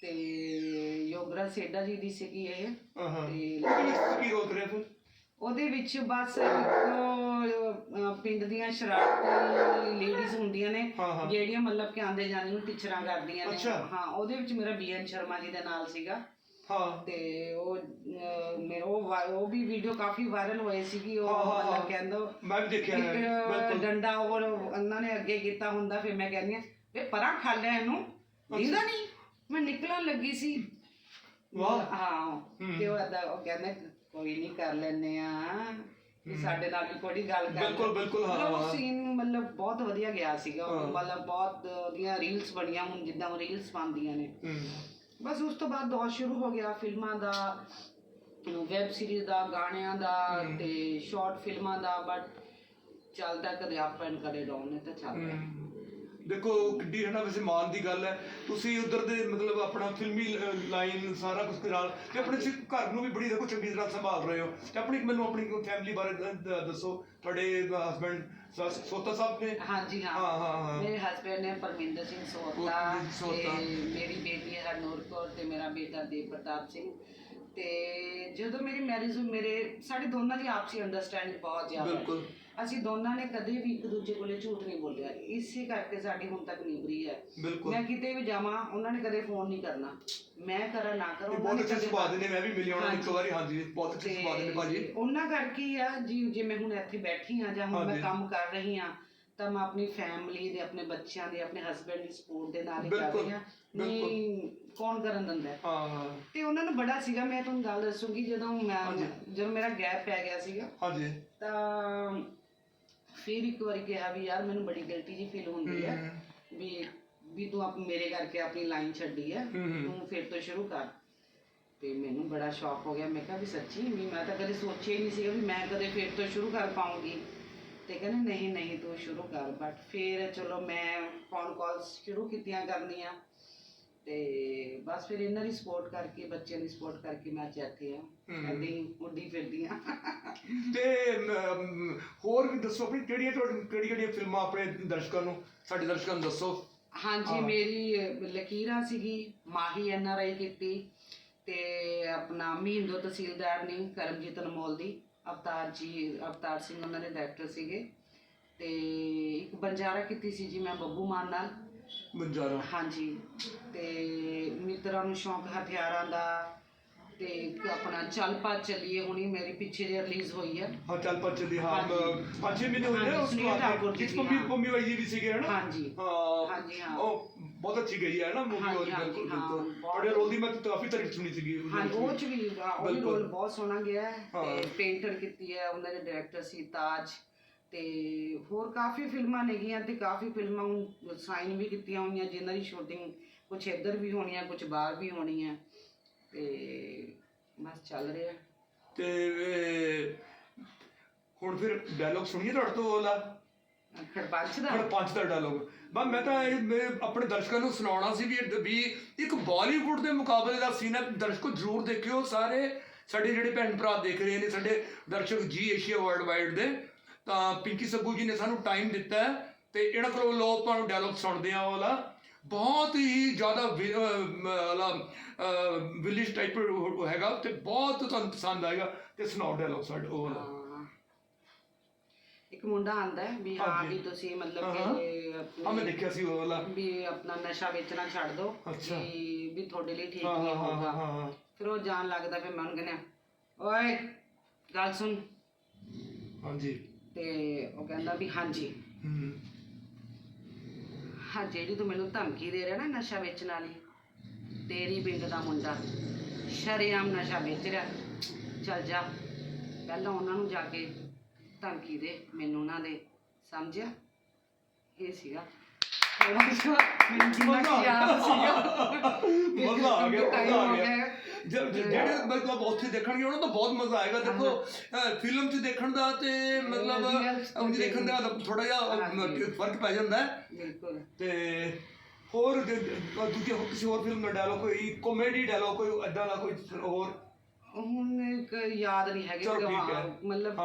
ਤੇ ਯੋਗਰਾ ਸੇਡਾ ਜੀ ਦੀ ਸੀਗੀ ਇਹ। ਹਾਂ ਤੇ ਕੀ ਰੋਲ ਕਰਿਆ ਫਿਰ? ਉਹਦੇ ਵਿੱਚ ਬਸ ਇੱਕ ਪਿੰਡ ਦੀਆਂ ਸ਼ਰਾਰਤੀ ਲੇਡੀਜ਼ ਹੁੰਦੀਆਂ ਨੇ। ਜਿਹੜੀਆਂ ਮਤਲਬ ਕਿ ਆਂਦੇ ਜਾਂਦੇ ਨੂੰ ਟੀਚਰਾਂ ਕਰਦੀਆਂ ਨੇ। ਹਾਂ ਉਹਦੇ ਵਿੱਚ ਮੇਰਾ ਬੀਐਨ ਸ਼ਰਮਾ ਜੀ ਦੇ ਨਾਲ ਸੀਗਾ। ਹਾਂ। ਤੇ ਉਹ ਅਹ, ਮੇਰਾ ਉਹ ਵਾ- ਉਹ ਵੀ ਵੀਡੀਓ ਕਾਫੀ ਵਾਇਰਲ ਹੋਏ ਸੀਗੀ ਉਹ ਹਾਂ, ਹਾਂ, ਹਾਂ। ਮਤਲਬ ਕਹਿੰਦਾ ਮੈਂ ਵੀ ਦੇਖਿਆ ਹੈ ਇੱਕ ਬਿਲਕੁਲ। ਡੰਡਾ ਉਹ ਉਹਨਾਂ ਨੇ ਅੱਗੇ ਕੀਤਾ ਹੁੰਦਾ ਫਿਰ ਮੈਂ ਕਹਿੰਦੀ ਆ ਵੇ ਪਰਾਂ ਖਾ ਲਿਆ ਇਹਨੂੰ ਦੀਦਾ ਨਹੀਂ? ਮੈਂ ਨਿਕਲਣ ਲੱਗੀ ਸੀ। ਵਾਹ। ਹਾਂ। ਹੂੰ। ਤੇ ਉਹ ਏਦਾਂ ਉਹ ਕਹਿੰਦਾ ਕੋਈ ਨਹੀਂ ਕਰ ਲੈਨੇ ਆ ਕਿ ਸਾਡੇ ਨਾਲ ਵੀ ਕੋਈ ਗੱਲ ਕਰ ਬਿਲਕੁਲ, ਬਿਲਕੁਲ, ਹਾਂ, ਮਤਲਬ ਉਹ ਹਾਂ। ਸੀਨ ਮਤਲਬ ਬਹੁਤ ਵਧੀਆ ਗਿਆ ਸੀਗਾ। ਉਹ ਹਾਂ। ਮਤਲਬ ਬਹੁਤ ਉਹਦੀਆਂ ਰੀਲਸ ਬਣੀਆਂ ਹੁਣ ਜਿੱਦਾਂ ਉਹ ਰੀਲਸ ਪਾਉਂਦੀਆਂ ਨੇ। ਹੂੰ। ਬਸ ਉਸ ਤੋਂ ਬਾਅਦ ਦੌਰ ਸ਼ੁਰੂ ਹੋ ਗਿਆ ਫਿਲਮਾਂ ਦਾ ਵੈਬ ਸੀਰੀਜ਼ ਦਾ ਗਾਣਿਆਂ ਦਾ। ਤੇ ਸ਼ਾਰਟ ਫਿਲਮਾਂ ਦਾ ਬਟ ਚੱਲਦਾ ਕਦੇ ਅਪ ਐਂਡ ਕਦੇ ਡਾਊਨ ਨੇ ਤਾਂ ਚੱਲਦਾ ਦੇਖੋ ਕਿੱਡੀ ਹੈ ਨਾ ਵੈਸੇ ਮਾਨ ਦੀ ਗੱਲ ਹੈ। ਤੁਸੀਂ ਉਧਰ ਦੇ ਮਤਲਬ ਆਪਣਾ ਫਿਲਮੀ ਲਾਈਨ ਸਾਰਾ ਕੁਝ ਨਾਲ ਤੇ ਆਪਣੇ ਘਰ ਨੂੰ ਵੀ ਬੜੀ ਦੇਖੋ ਚੰਗੀ ਤਰ੍ਹਾਂ ਸੰਭਾਲ ਰਹੇ ਹੋ। ਤੇ ਆਪਣੀ ਮੈਨੂੰ ਆਪਣੀ ਫੈਮਿਲੀ ਬਾਰੇ ਦੱਸੋ। ਤੁਹਾਡੇ ਹਸਬੰਡ ਸੋਤਾ ਸਾਹਿਬ ਨੇ? ਹਾਂਜੀ ਹਾਂ। ਹਾਂ ਹਾਂ ਮੇਰੇ ਹਸਬੰਡ ਨੇ ਪਰਮਿੰਦਰ ਸਿੰਘ ਸੋਤਾ। ਤੇ ਮੇਰੀ ਬੇਟੀ ਹੈ ਹਰਨੂਰ ਕੌਰ ਤੇ ਮੇਰਾ ਬੇਟਾ ਦੇਵ ਪ੍ਰਤਾਪ ਸਿੰਘ। ਤੇ ਜਦੋਂ ਮੇਰੀ ਮੈਰਿਜ ਹੋਈ ਮੇਰੇ ਸਾਡੇ ਦੋਨਾਂ ਦੀ ਆਪਸੀ ਅੰਡਰਸਟੈਂਡਿੰਗ ਬਹੁਤ ਜ਼ਿਆਦਾ ਬਿਲਕੁਲ। ਅਸੀਂ ਦੋਨਾਂ ਨੇ ਕਦੇ ਵੀ ਇੱਕ ਦੂਜੇ ਕੋਲੇ ਝੂਠ ਨਹੀਂ ਬੋਲਿਆ। ਇਸੇ ਕਰਕੇ ਸਾਡੀ ਹੁਣ ਤੱਕ ਨਿਭਰੀ ਹੈ। ਬਿਲਕੁਲ। ਮੈਂ ਕਿਤੇ ਵੀ ਜਾਵਾਂ ਉਹਨਾਂ ਨੇ ਕਦੇ ਫੋਨ ਨਹੀਂ ਕਰਨਾ। ਮੈਂ ਕਰਾਂ ਨਾ ਕਰਾਂ ਬਹੁਤ ਅੱਛੇ ਸੁਭਾਅ ਦੇ ਨੇ ਮੈਂ ਵੀ ਮਿਲਿਆ ਉਹਨਾਂ ਨੂੰ ਇੱਕ। ਵਾਰੀ ਹਾਂਜੀ ਬਹੁਤ ਅੱਛੇ ਸੁਭਾਅ ਦੇ ਨੇ ਭਾਜੀ। ਉਹਨਾਂ ਕਰਕੇ ਹੀ ਆ ਜੀ ਜਿਵੇਂ ਹੁਣ ਇੱਥੇ ਬੈਠੀ ਆ ਜਾਂ ਹੁਣ ਮੈਂ। ਕੰਮ ਕਰ ਰਹੀ ਆ ਤਾਂ ਮੈਂ ਆਪਣੀ ਫੈਮਿਲੀ ਦੇ ਆਪਣੇ ਬੱਚਿਆਂ ਦੇ ਆਪਣੇ ਹਸਬੰਡ ਦੀ ਸਪੋਰਟ ਦੇ ਨਾਲ ਹੀ ਕਰ ਰਹੀ ਆ ਨਹੀਂ ਕੌਣ ਕਰਨ ਦਿੰਦਾ? ਹੈ? ਹਾਂ। ਤੇ ਉਹਨਾਂ ਨੂੰ ਬੜਾ ਸੀਗਾ ਮੈਂ ਤੁਹਾਨੂੰ ਗੱਲ ਦੱਸੂਗੀ ਜਦੋਂ ਮੈਂ। ਜਦੋਂ ਮੇਰਾ ਗੈਪ ਪੈ ਗਿਆ ਸੀਗਾ ਹਾਂਜੀ। ਤਾਂ ਫਿਰ ਇੱਕ ਵਾਰੀ ਕਿਹਾ ਵੀ ਯਾਰ ਮੈਨੂੰ ਬੜੀ ਗਿਲਟੀ ਜੀ ਫੀਲ ਹੁੰਦੀ ਹੈ ਵੀ ਵੀ ਤੂੰ ਆਪ ਮੇਰੇ ਕਰਕੇ ਆਪਣੀ ਲਾਈਨ ਛੱਡੀ ਹੈ। ਤੂੰ ਫਿਰ ਤੋਂ ਸ਼ੁਰੂ ਕਰ। ਤੇ ਮੈਨੂੰ ਬੜਾ ਸ਼ੌਕ ਹੋ ਗਿਆ। ਮੈਂ ਕਿਹਾ ਵੀ ਸੱਚੀ ਵੀ ਮੈਂ ਤਾਂ ਕਦੇ ਸੋਚਿਆ ਹੀ ਨਹੀਂ ਸੀਗਾ ਵੀ ਮੈਂ ਕਦੇ ਫਿਰ ਤੋਂ ਸ਼ੁਰੂ ਕਰ ਪਾਉਂਗੀ। ਤੇ ਕਹਿੰਦੇ ਨਹੀਂ ਨਹੀਂ ਤੂੰ ਸ਼ੁਰੂ ਕਰ। ਬਟ ਫਿਰ ਚਲੋ ਮੈਂ ਫੋਨ ਕਾਲਸ ਸ਼ੁਰੂ ਕੀਤੀਆਂ ਕਰਨੀਆਂ। ਤੇ ਬਸ ਫਿਰ ਇਹਨਾਂ ਦੀ ਸਪੋਰਟ ਕਰਕੇ ਬੱਚਿਆਂ ਦੀ ਸਪੋਰਟ ਕਰਕੇ ਮੈਂ ਅੱਜ ਇੱਥੇ ਆ। ਹਮ। ਹੀ ਉੱਡੀ ਫਿਰਦੀ ਆ। ਤੇ ਅਮ, ਹੋਰ ਵੀ ਦੱਸੋ ਆਪਣੀ ਕਿਹੜੀਆਂ ਤੁਹਾਡੀ ਕਿਹੜੀ ਕਿਹੜੀਆਂ ਫਿਲਮਾਂ ਆਪਣੇ ਦਰਸ਼ਕਾਂ ਨੂੰ ਸਾਡੇ ਦਰਸ਼ਕਾਂ ਨੂੰ ਦੱਸੋ? ਹਾਂਜੀ। ਮੇਰੀ ਅਹ, ਲਕੀਰਾਂ ਸੀਗੀ ਮਾਹੀ ਐਨ ਆਰ ਆਈ ਕੀਤੀ ਤੇ ਆਪਣਾ ਮਹੀਂਦੋ ਤਹਿਸੀਲਦਾਰ ਨੇ ਕਰਮਜੀਤ ਅਨਮੋਲ ਦੀ ਅਵਤਾਰ ਜੀ ਅਵਤਾਰ ਸਿੰਘ ਉਹਨਾਂ ਦੇ ਡਾਇਰੈਕਟਰ ਸੀਗੇ। ਤੇ ਇੱਕ ਬੰਜਾਰਾ ਕੀਤੀ ਸੀ ਜੀ ਮੈਂ ਬੱਬੂ ਮਾਨ ਨਾਲ। ਮੰਜਾਰਾ ਹਾਂਜੀ। ਤੇ ਮਿੱਤਰਾਂ ਨੂੰ ਸ਼ੌਂਕ ਹਥਿਆਰਾਂ ਦਾ ਤੇ ਆਪਣਾ ਚੱਲ ਪਾ ਚੱਲੀਏ ਹੁਣੀ ਮੇਰੀ ਪਿੱਛੇ ਜੇ ਰਿਲੀਜ਼ ਹੋਈ ਹੈ ਹਾਂ ਚੱਲ ਪਾ ਚੱਲੀ ਹਾਂ ਹਾਂਜੀ। ਪੰਜ ਛੇ ਮਹੀਨੇ ਹੋਏ ਨੇ ਹਾਂਜੀ, ਉਸ ਸੁਨੀਲ ਜਿਸ ਦੀ, ਪੰਮੀ ਹਾਂ। ਪੰਮੀ ਬਾਈ ਜੀ ਵੀ ਸੀਗੇ ਹਨਾ ਹਾਂਜੀ ਹਾਂ ਹਾਂਜੀ ਹਾਂ ਉਹ ਬਹੁਤ ਅੱਛੀ ਗਈ ਹੈ ਨਾ ਬਿਲਕੁਲ ਹਾਂ, ਬਿਲਕੁਲ ਬਹੁਤ- ਤੁਹਾਡੇ ਰੋਲ ਦੀ ਮੈਂ ਕਾਫੀ ਤਾਰੀਫ ਸੁਣੀ ਸੀਗੀ ਉਹਦੇ ਹਾਂ ਉਹ। ਚ ਵੀ ਉਹ ਵੀ ਬਿਲਕੁਲ। ਰੋਲ ਬਹੁਤ ਸੋਹਣਾ ਗਿਆ ਹੈ ਹਾਂ। ਤੇ ਪੇਂਟਰ ਕੀਤੀ ਹੈ ਉਹਨਾਂ ਦੇ ਡਾਇਰੈਕਟਰ ਸੀ ਤਾਜ ਤੇ ਹੋਰ ਕਾਫੀ ਫਿਲਮਾਂ ਨੇਗੀਆਂ ਤੇ ਕਾਫੀ ਫਿਲਮਾਂ ਸਾਈਨ ਵੀ ਕੀਤੀਆਂ ਹੋਈਆਂ ਜਿਨ੍ਹਾਂ ਦੀ ਸ਼ੂਟਿੰਗ ਕੁਝ ਇੱਧਰ ਵੀ ਹੋਣੀਆਂ ਕੁਝ ਬਾਹਰ ਵੀ ਹੋਣੀਆਂ ਤੇ ਬਸ ਚੱਲ ਰਿਹਾ। ਤੇ ਇਹ, ਹੁਣ ਫਿਰ ਡਾਇਲੌਗ ਸੁਣੀਏ ਤੁਹਾਡੇ ਤੋਂ ਵਾਲਾ ਖੜਪੰਚ ਦਾ? ਹੁਣ ਪੰਜ ਦਾ ਡਾਇਲੌਗ ਬਸ ਮੈਂ ਤਾਂ ਇਹ ਮੈਂ ਆਪਣੇ ਦਰਸ਼ਕਾਂ ਨੂੰ ਸੁਣਾਉਣਾ ਸੀ ਵੀ ਇਹ- ਵੀ ਇੱਕ ਬਾਲੀਵੁੱਡ ਦੇ ਮੁਕਾਬਲੇ ਦਾ ਸੀਨ ਹੈ ਦਰਸ਼ਕੋ ਜਰੂਰ ਦੇਖਿਓ ਸਾਰੇ। ਸਾਡੇ ਜਿਹੜੇ ਭੈਣ ਭਰਾ ਦੇਖ ਰਹੇ ਨੇ ਸਾਡੇ ਦਰਸ਼ਕ ਜੀ ਏਸ਼ੀਆ ਵਰਲਡ ਵਾਈਡ ਦੇ ਤਾਂ ਪਿੰਕੀ ਸੱਗੂ ਜੀ ਨੇ ਸਾਨੂੰ ਟਾਈਮ ਦਿੱਤਾ ਹੈ ਤੇ ਇਹਨਾਂ ਕੋਲੋਂ ਲੋ ਤੁਹਾਨੂੰ ਡਾਇਲੌਗ ਸੁਣਦੇ ਆ ਉਹ ਵਾਲਾ। ਬਹੁਤ ਹੀ ਜ਼ਿਆਦਾ ਵਿ- ਅਹ, ਮ- ਵਾਲਾ ਵਿਲਿਸ਼ ਟਾਈਪ ਹੈਗਾ ਤੇ ਬਹੁਤ ਤੁਹਾਨੂੰ ਪਸੰਦ ਆਏਗਾ ਤੇ ਸੁਣਾਓ ਡਾਇਲੌਗ ਸਾਡੇ ਉਹ। ਇੱਕ ਮੁੰਡਾ ਆਂਦਾ ਹੈ ਵੀ ਹਾਂਜੀ। ਵੀ ਤੁਸੀਂ ਮਤਲਬ। ਕਿ ਹਾਂ ਮੈਂ ਦੇਖਿਆ ਸੀ ਉਹ ਵਾਲਾ ਵੀ ਆਪਣਾ ਨਸ਼ਾ ਵੇਚਣਾ ਛੱਡ ਦਿਓ ਅੱਛਾ। ਵੀ ਵੀ ਤੁਹਾਡੇ ਲਈ ਠੀਕ ਨਹੀਂ ਹੋਊਗਾ ਫਿਰ ਉਹ ਜਾਣ ਲੱਗਦਾ ਫਿਰ ਮੈਂ ਉਹਨੂੰ ਕਹਿੰਦਾ ਓਏ ਗੱਲ ਸੁਣ ਹਾਂਜੀ ਤੇ ਉਹ ਕਹਿੰਦਾ ਵੀ ਹਾਂਜੀ ਹੂੰ ਹਾਂ ਜਿਹੜੀ ਤੂੰ ਮੈਨੂੰ ਧਮਕੀ ਦੇ ਰਿਹਾ ਨਾ ਨਸ਼ਾ ਵੇਚਣ ਵਾਲੀ ਤੇਰੀ ਪਿੰਡ ਦਾ ਮੁੰਡਾ ਸ਼ਰੇਆਮ ਨਸ਼ਾ ਵੇਚ ਰਿਹਾ। ਚੱਲ ਜਾ ਪਹਿਲਾਂ ਉਹਨਾਂ ਨੂੰ ਜਾ ਕੇ ਧਮਕੀ ਦੇ ਮੈਨੂੰ ਉਹਨਾਂ ਦੇ ਸਮਝਿਆ? ਇਹ ਸੀਗਾ। ਮੈਨੂੰ ਜਿੰਨਾ ਯਾਦ ਸੀਗਾ। ਮਜ਼ਾ ਆ ਗਿਆ ਮਜ਼ਾ ਆ ਗਿਆ। ਜਿਹੜੇ ਮਤਲਬ ਉੱਥੇ ਦੇਖਣਗੇ ਉਹਨਾਂ ਨੂੰ ਤਾਂ ਬਹੁਤ ਮਜ਼ਾ ਆਏਗਾ। ਦੇਖੋ ਫਿਲਮ 'ਚ ਦੇਖਣ ਦਾ ਤੇ ਮਤਲਬ ਉਂਝ ਦੇਖਣ ਦਾ ਥੋੜਾ ਜਿਹਾ। ਫ਼ਰਕ ਪੈ ਜਾਂਦਾ ਹੈ। ਬਿਲਕੁਲ। ਤੇ ਹੋਰ ਦੂਜੇ ਹੋਰ ਕਿਸੇ ਹੋਰ ਫਿਲਮ ਦਾ ਡਾਇਲੋਗ ਕੋਈ ਕਾਮੇਡੀ ਡਾਇਲੋਗ ਕੋਈ ਐਦਾਂ ਦਾ ਕੋਈ ਹੋਰ? ਹੁਣ ਯਾਦ ਨਹੀਂ ਹੈਗੇ। ਮਤਲਬ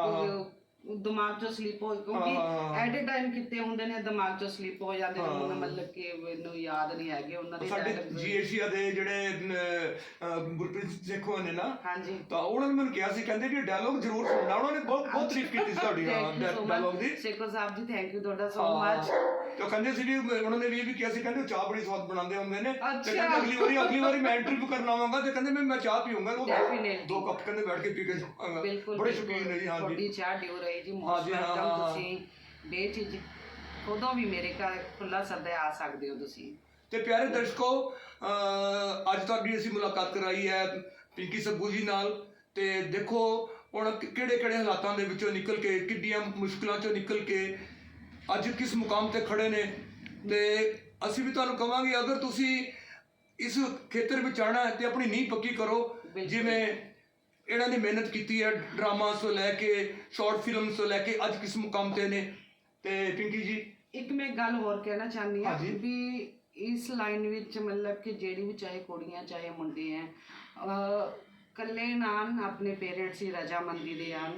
ਦਿਮਾਗ ਚੋਂ ਸਲਿਪ ਹੋ ਕਿਉਂਕਿ। ਐਟ ਅ ਟਾਈਮ ਕਿਤੇ ਹੁੰਦੇ ਨੇ ਦਿਮਾਗ ਚੋਂ ਸਲਿਪ ਹੋ ਜਾਂਦੇ ਨੇ ਹਾਂ। ਮਤਲਬ ਕਿ ਮੈਨੂੰ ਯਾਦ ਨਹੀਂ ਹੈਗੇ ਉਹਨਾਂ ਦੇ ਸਾਡੇ। ਜੀ ਏਸ਼ੀਆ ਦੇ ਜਿਹੜੇ ਗੁਰਪ੍ਰੀਤ ਸੇਖੋ ਨੇ ਨਾ ਹਾਂਜੀ ਤਾਂ ਉਹਨਾਂ ਨੇ ਮੈਨੂੰ ਕਿਹਾ ਸੀ ਕਹਿੰਦੇ ਵੀ ਡਾਇਲੋਗ ਜ਼ਰੂਰ ਸੁਣਨਾ ਉਹਨਾਂ ਨੇ ਬਹੁਤ ਬਹੁਤ ਤਾਰੀਫ ਕੀਤੀ ਸੀ ਤੁਹਾਡੀ. Dialog the Sekhon Sahib ji thank you ਤੁਹਾਡਾ ਸੋ। ਮਚ ਤੇ ਕਹਿੰਦੇ ਸੀ ਵੀ ਉਹਨਾਂ ਨੇ ਵੀ ਇਹ ਵੀ ਕਿਹਾ ਸੀ ਕਹਿੰਦੇ ਚਾਹ ਬੜੀ ਸਵਾਦ ਬਣਾਉਂਦੇ ਹੁੰਦੇ ਨੇ ਤੇ। ਕਹਿੰਦੇ ਅਗਲੀ ਵਾਰੀ ਅਗਲੀ ਵਾਰੀ ਮੈਂ ਇੰਟਰਵਿਊ ਕਰਨ ਆਵਾਂਗਾ ਤੇ ਕਹਿੰਦੇ ਮੈਂ ਚਾਹ ਪੀਊਂਗਾ ਉਹ. ਦੋ ਕੱਪ ਕਹਿੰਦੇ ਬੈਠ ਕੇ ਪੀ ਕੇ ਬੜੇ। ਸ਼ੌਕੀਨ ਨੇ ਜੀ ਹਾਂਜੀ ਤੁਹਾਡੀ ਚਾਹ ਡਿਓ ਰਹੀ ਜੀ ਹਾਂਜੀ, ਹਾਂ, ਵੈਲਕਮ ਹਾਂ, ਹਾਂ। ਤੁਸੀਂ ਉਦੋਂ ਵੀ ਮੇਰੇ ਘਰ ਖੁੱਲਾ ਸੱਦਾ ਆ ਸਕਦੇ ਹੋ ਤੁਸੀਂ ਤੇ ਪਿਆਰੇ ਦਰਸ਼ਕੋ ਅਹ ਅੱਜ ਤੁਹਾਡੀ ਅਸੀਂ ਮੁਲਾਕਾਤ ਕਰਾਈ ਹੈ ਪਿੰਕੀ ਸੱਗੂ ਜੀ ਨਾਲ ਤੇ ਦੇਖੋ ਹੁਣ ਕਿਹੜੇ ਕਿਹੜੇ ਹਾਲਾਤਾਂ ਦੇ ਵਿੱਚੋਂ ਨਿਕਲ ਕੇ ਕਿੱਡੀਆਂ ਮੁਸ਼ਕਲਾਂ ਚੋਂ ਨਿਕਲ ਕੇ ਅੱਜ ਕਿਸ ਮੁਕਾਮ ਤੇ ਖੜੇ ਨੇ ਤੇ ਅਸੀਂ ਵੀ ਤੁਹਾਨੂੰ ਕਵਾਂਗੇ ਅਗਰ ਤੁਸੀਂ ਇਸ ਖੇਤਰ ਵਿੱਚ ਆਣਾ ਹੈ ਤੇ ਆਪਣੀ ਨੀਂਹ ਪੱਕੀ ਕਰੋ ਬਿਲਕੁਲ। ਜਿਵੇਂ ਇਹਨਾਂ ਨੇ ਮਿਹਨਤ ਕੀਤੀ ਹੈ ਡਰਾਮਾ ਤੋਂ ਲੈ ਕੇ ਸ਼ਾਰਟ ਫਿਲਮਸ ਤੋਂ ਲੈ ਕੇ ਅੱਜ ਕਿਸ ਮੁਕਾਮ ਤੇ ਨੇ। ਤੇ ਪਿੰਕੀ ਜੀ? ਇੱਕ ਮੈਂ ਗੱਲ ਹੋਰ ਕਹਿਣਾ ਚਾਹੁੰਦੀ ਹਾਂ ਹਾਂਜੀ। ਵੀ ਇਸ ਲਾਈਨ ਵਿੱਚ ਮਤਲਬ ਕਿ ਜਿਹੜੀ ਵੀ ਚਾਹੇ ਕੁੜੀਆਂ ਚਾਹੇ ਮੁੰਡੇ ਹੈ ਅਹ ਇਕੱਲੇ ਨਾਲ ਆਪਣੇ ਪੇਰੈਂਟਸ ਦੀ ਰਜਾਮੰਦੀ ਦੇ ਆਣ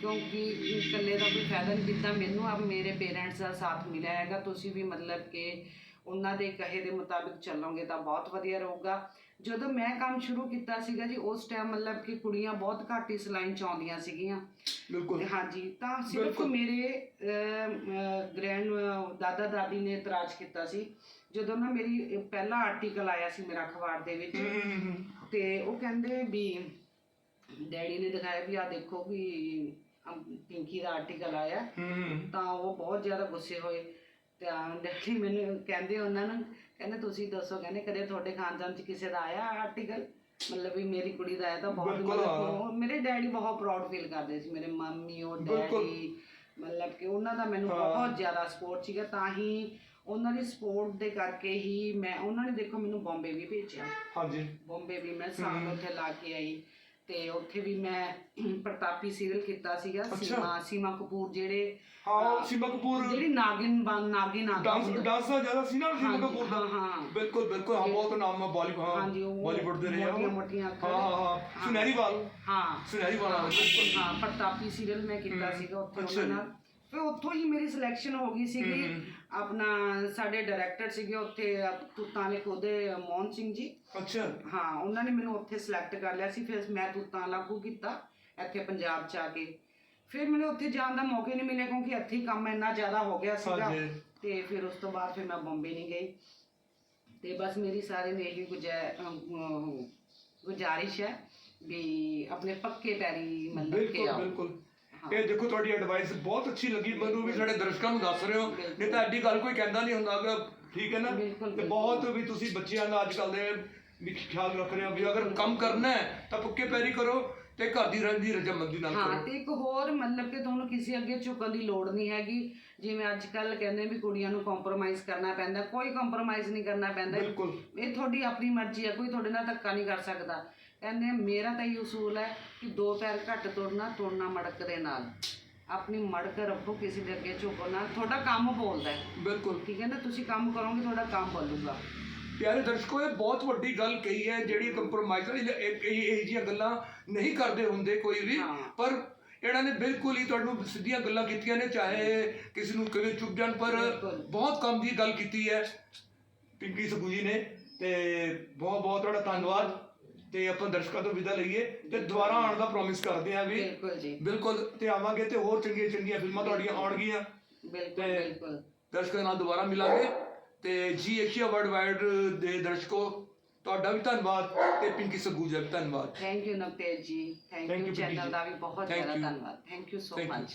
ਕਿਉਂਕਿ ਇਕੱਲੇ ਦਾ ਕੋਈ ਫਾਇਦਾ ਨਹੀਂ ਜਿੱਦਾਂ ਮੈਨੂੰ ਆਪ ਮੇਰੇ ਪੇਰੈਂਟਸ ਦਾ ਸਾਥ ਮਿਲਿਆ ਹੈਗਾ। ਤੁਸੀਂ ਵੀ ਮਤਲਬ ਕਿ ਉਹਨਾਂ ਦੇ ਕਹੇ ਦੇ ਮੁਤਾਬਿਕ ਚੱਲੋਗੇ ਤਾਂ ਬਹੁਤ ਵਧੀਆ ਰਹੂਗਾ। ਜਦੋਂ ਮੈਂ ਕੰਮ ਸ਼ੁਰੂ ਕੀਤਾ ਸੀਗਾ ਜੀ ਉਸ ਟਾਈਮ ਮਤਲਬ ਕਿ ਕੁੜੀਆਂ ਬਹੁਤ ਘੱਟ ਇਸ ਲਾਈਨ ਚ ਆਉਂਦੀਆਂ ਸੀਗੀਆਂ। ਬਿਲਕੁਲ। ਹਾਂਜੀ ਤਾਂ ਸਿਰਫ ਬਿਲਕੁਲ। ਮੇਰੇ ਗ੍ਰੈਂਡ ਦਾਦਾ ਦਾਦੀ ਨੇ ਇਤਰਾਜ਼ ਕੀਤਾ ਸੀ। ਜਦੋਂ ਨਾ ਮੇਰੀ ਪਹਿਲਾ ਆਰਟੀਕਲ ਆਇਆ ਸੀ ਮੇਰਾ ਅਖਬਾਰ ਦੇ ਵਿੱਚ ਹੂੰ, ਹੂੰ, ਹੂੰ, ਤੇ ਉਹ ਕਹਿੰਦੇ ਵੀ ਡੈਡੀ ਨੇ ਦਿਖਾਇਆ ਵੀ ਆ ਦੇਖੋ ਵੀ ਅਮ ਪਿੰਕੀ ਦਾ ਆਰਟੀਕਲ ਆਇਆ। ਹੂੰ, ਹੂੰ। ਤਾਂ ਉਹ ਬਹੁਤ ਜ਼ਿਆਦਾ ਗੁੱਸੇ ਹੋਏ। ਤੇ ਡੈਡੀ ਮੈਨੂੰ ਕਹਿੰਦੇ ਉਹਨਾਂ ਨੂੰ ਕਹਿੰਦੇ ਤੁਸੀਂ ਦੱਸੋ ਕਹਿੰਦੇ ਕਦੇ ਤੁਹਾਡੇ ਖਾਨਦਾਨ ਚ ਕਿਸੇ ਦਾ ਆਇਆ ਆਰਟੀਕਲ ਮਤਲਬ ਵੀ ਮੇਰੀ ਕੁੜੀ ਦਾ ਆਇਆ ਤਾਂ ਬਹੁਤ ਬਿਲਕੁਲ, ਮਤਲਬ ਹਾਂ। ਉਹ- ਮੇਰੇ ਡੈਡੀ ਬਹੁਤ ਪ੍ਰਾਊਡ ਫੀਲ ਕਰਦੇ ਸੀ ਮੇਰੇ ਮੰਮੀ ਔਰ ਬਿਲਕੁਲ। ਡੈਡੀ ਮਤਲਬ ਕਿ ਉਹਨਾਂ ਦਾ ਮੈਨੂੰ। ਬਹੁਤ ਜ਼ਿਆਦਾ ਸਪੋਰਟ ਸੀਗਾ ਤਾਂ ਹੀ ਉਹਨਾਂ ਦੀ ਸਪੋਰਟ ਦੇ ਕਰਕੇ ਹੀ ਮੈਂ ਉਹਨਾਂ ਨੇ ਦੇਖੋ ਮੈਨੂੰ ਬੰਬੇ ਵੀ ਭੇਜਿਆ ਹਾਂਜੀ ਬੰਬੇ ਵੀ ਮੈਂ ਸਾਲ। ਉੱਥੇ ਲਾ ਕੇ ਆਈ ਤੇ ਉੱਥੇ ਵੀ ਮੈਂ ਪ੍ਰਤਾਪੀ ਸੀਰੀਅਲ ਕੀਤਾ ਸੀਗਾ ਅੱਛਾ। ਸੀਮਾ ਸੀਮਾ ਕਪੂਰ ਜਿਹੜੇ ਹਾਂ ਹਾਂ, ਸਿਮਾ ਕਪੂਰ ਜਿਹੜੀ ਨਾਗਿਨ ਬਣ ਨਾਗਿਨ ਆ ਡਾਂਸ ਡਾਂਸ ਦਾ ਜ਼ਿਆਦਾ ਸੀ ਨਾ ਸਿਮਾ ਹਾਂਜੀ, ਕਪੂਰ ਦਾ। ਹਾਂ, ਹਾਂ। ਬਿਲਕੁਲ ਬਿਲਕੁਲ ਹਾਂ ਬਹੁਤ ਨਾਮ ਹੈ ਬਾਲੀਵੁੱਡ ਹਾਂ ਹਾਂਜੀ ਉਹ ਬਾਲੀਵੁੱਡ ਦੇ ਰਹੇ ਆ। ਉਹ। ਮੋਟੀਆਂ ਮੋਟੀਆਂ ਹਾਂ ਅੱਖਾਂ ਹਾਂ। ਹਾਂ। ਸੁਨਹਿਰੀ ਵਾਲ। ਹਾਂ। ਸੁਨਹਿਰੀ ਵਾਲ ਹਾਂ, ਬਿਲਕੁਲ। ਹਾਂ ਪ੍ਰਤਾਪੀ ਸੀਰੀਅਲ ਮੈਂ ਕੀਤਾ ਸੀਗਾ ਉੱਥੇ ਅੱਛਾ ਉਹਨਾਂ ਨਾਲ। ਫਿਰ ਉੱਥੋਂ ਹੀ ਮੇਰੀ ਸਿਲੈਕਸ਼ਨ ਹੋ ਗਈ ਸੀਗੀ। ਆਪਣਾ ਸਾਡੇ ਡਾਇਰੈਕਟਰ ਸੀਗੇ ਉੱਥੇ ਤੁੱਤਾਂ ਵਾਲੇ ਖੋਦੇ ਮੋਹਨ ਸਿੰਘ ਜੀ। ਅੱਛਾ। ਹਾਂ ਉਹਨਾਂ ਨੇ ਮੈਨੂੰ ਉੱਥੇ ਸਿਲੈਕਟ ਕਰ ਲਿਆ ਸੀ ਫਿਰ ਮੈਂ ਤੁੱਤਾਂ ਲਾਗੂ ਕੀਤਾ ਇੱਥੇ ਪੰਜਾਬ ਚ ਆ ਕੇ। ਫਿਰ ਮੈਨੂੰ ਉੱਥੇ ਜਾਣ ਦਾ ਮੌਕਾ ਨਹੀਂ ਮਿਲਿਆ ਕਿਉਂਕਿ ਇੱਥੇ ਹੀ ਕੰਮ ਇੰਨਾ ਜ਼ਿਆਦਾ ਹੋ ਗਿਆ ਸੀਗਾ। ਤੇ ਫਿਰ ਉਸ ਤੋਂ ਬਾਅਦ ਫਿਰ ਮੈਂ ਬੰਬੇ ਨਹੀਂ ਗਈ। ਤੇ ਬਸ ਮੇਰੀ ਸਾਰੇ ਨੇ ਇਹੀ ਗੁਜ਼ਾਰਿਸ਼ ਹੈ ਵੀ ਆਪਣੇ ਪੱਕੇ ਪੈਰੀ ਮਤਲਬ ਕਿ ਬਿਲਕੁਲ ਆਓ। ਬਿਲਕੁਲ। ਹਾਂ। ਇਹ ਦੇਖੋ ਤੁਹਾਡੀ ਐਡਵਾਈਸ ਬਹੁਤ ਅੱਛੀ ਲੱਗੀ ਮੈਨੂੰ ਵੀ ਸਾਡੇ ਦਰਸ਼ਕਾਂ ਨੂੰ ਦੱਸ ਰਹੇ ਹੋ। ਨਹੀਂ ਤਾਂ ਐਡੀ ਗੱਲ ਕੋਈ ਕਹਿੰਦਾ ਨਹੀਂ ਹੁੰਦਾ ਕਿ ਠੀਕ ਹੈ ਨਾ? ਤੇ। ਬਹੁਤ ਵੀ ਤੁਸੀਂ ਬੱਚਿਆਂ ਦਾ ਅੱਜ ਕੱਲ ਦੇ ਵੀ ਖਿਆਲ ਰੱਖ ਰਹੇ ਹੋ ਵੀ ਅਗਰ ਕੰਮ ਕਰਨਾ ਹੈ ਤਾਂ ਪੱਕੇ ਪੈਰੀ ਕਰੋ ਤੇ ਘਰ ਦੀ ਰਹਿੰਦੀ ਰਜਮੰਦੀ ਨਾਲ ਹਾਂ ਤੇ ਇੱਕ ਹੋਰ ਮਤਲਬ ਕਿ ਤੁਹਾਨੂੰ ਕਿਸੇ ਅੱਗੇ ਝੁਕਣ ਦੀ ਲੋੜ ਨਹੀਂ ਹੈਗੀ। ਜਿਵੇਂ ਅੱਜ ਕੱਲ ਕਹਿੰਦੇ ਵੀ ਕੁੜੀਆਂ ਨੂੰ ਕੰਪਰੋਮਾਈਜ਼ ਕਰਨਾ ਪੈਂਦਾ ਕੋਈ ਕੰਪਰੋਮਾਈਜ਼ ਨਹੀਂ ਕਰਨਾ ਪੈਂਦਾ। ਬਿਲਕੁਲ। ਇਹ ਤੁਹਾਡੀ ਆਪਣੀ ਮਰਜ਼ੀ ਹੈ ਕੋਈ ਤੁਹਾਡੇ ਨਾਲ ਧੱਕਾ ਨਹੀਂ ਕਰ ਸਕਦਾ। ਕਹਿੰਦੇ ਮੇਰਾ ਤਾਂ ਇਹ ਉਸੂਲ ਹੈ ਕਿ ਦੋ ਪੈਰ ਘੱਟ ਤੁਰਨਾ ਤੁਰਨਾ ਮੜਕ ਦੇ ਨਾਲ। ਆਪਣੀ ਮੜਕ ਰੱਖੋ ਕਿਸੇ ਦੇ ਅੱਗੇ ਝੁਕੋ ਨਾ ਤੁਹਾਡਾ ਕੰਮ ਬੋਲਦਾ ਹੈ। ਬਿਲਕੁਲ। ਠੀਕ ਹੈ ਨਾ ਤੁਸੀਂ ਕੰਮ ਕਰੋਗੇ ਤੁਹਾਡਾ ਕੰਮ ਬੋਲੂਗਾ। ਪਿਆਰੇ ਦਰਸ਼ਕੋ ਇਹ ਬਹੁਤ ਵੱਡੀ ਗੱਲ ਕਹੀ ਹੈ ਜਿਹੜੀ ਕੰਪਰੋਮਾਈਜ਼ ਇਹ ਇਹ ਜਿਹੀਆਂ ਗੱਲਾਂ ਨਹੀਂ ਕਰਦੇ ਹੁੰਦੇ ਕੋਈ ਵੀ। ਪਰ ਇਹਨਾਂ ਨੇ ਬਿਲਕੁਲ ਹੀ ਤੁਹਾਨੂੰ ਸਿੱਧੀਆਂ ਗੱਲਾਂ ਕੀਤੀਆਂ ਨੇ ਚਾਹੇ ਕਿਸੇ ਨੂੰ ਕਿਵੇਂ ਚੁੱਪ ਜਾਣ ਪਰ। ਬਹੁਤ ਕੰਮ ਦੀ ਗੱਲ ਕੀਤੀ ਹੈ। ਪਿੰਕੀ ਸਗੂ ਜੀ ਨੇ ਤੇ ਬਹੁਤ ਬਹੁਤ ਤੁਹਾਡਾ ਧੰਨਵਾਦ। ਤੇ ਆਪਾਂ ਦਰਸ਼ਕਾਂ ਤੋਂ ਵਿਦਾ ਲਈਏ ਤੇ ਦੁਬਾਰਾ ਆਉਣ ਦਾ ਪ੍ਰੋਮਿਸ ਕਰਦੇ ਹਾਂ ਵੀ ਬਿਲਕੁਲ ਜੀ। ਬਿਲਕੁਲ ਤੇ ਆਵਾਂਗੇ ਤੇ ਹੋਰ ਚੰਗੀਆਂ ਚੰਗੀਆਂ ਫਿਲਮਾਂ ਤੁਹਾਡੀਆਂ ਆਉਣਗੀਆਂ। ਬਿਲਕੁਲ ਤੇ- ਬਿਲਕੁਲ। ਦਰਸ਼ਕਾਂ ਨਾਲ ਦੁਬਾਰਾ ਮਿਲਾਂਗੇ। ਤੇ ਜੀ ਏਸ਼ੀਆ ਵਰਲਡ ਵਾਈਡ ਦੇ ਦਰਸ਼ਕੋ ਤੁਹਾਡਾ ਵੀ ਧੰਨਵਾਦ ਤੇ ਪਿੰਕੀ ਸੱਗੂ ਜੀ ਦਾ ਵੀ ਧੰਨਵਾਦ। Thank you Navtej ji. Thank Thank you you, channel Pinky ਦਾ ਵੀ ਬਹੁਤ Thank ਜ਼ਿਆਦਾ you. ਧੰਨਵਾਦ। Thank you so Thank you. Much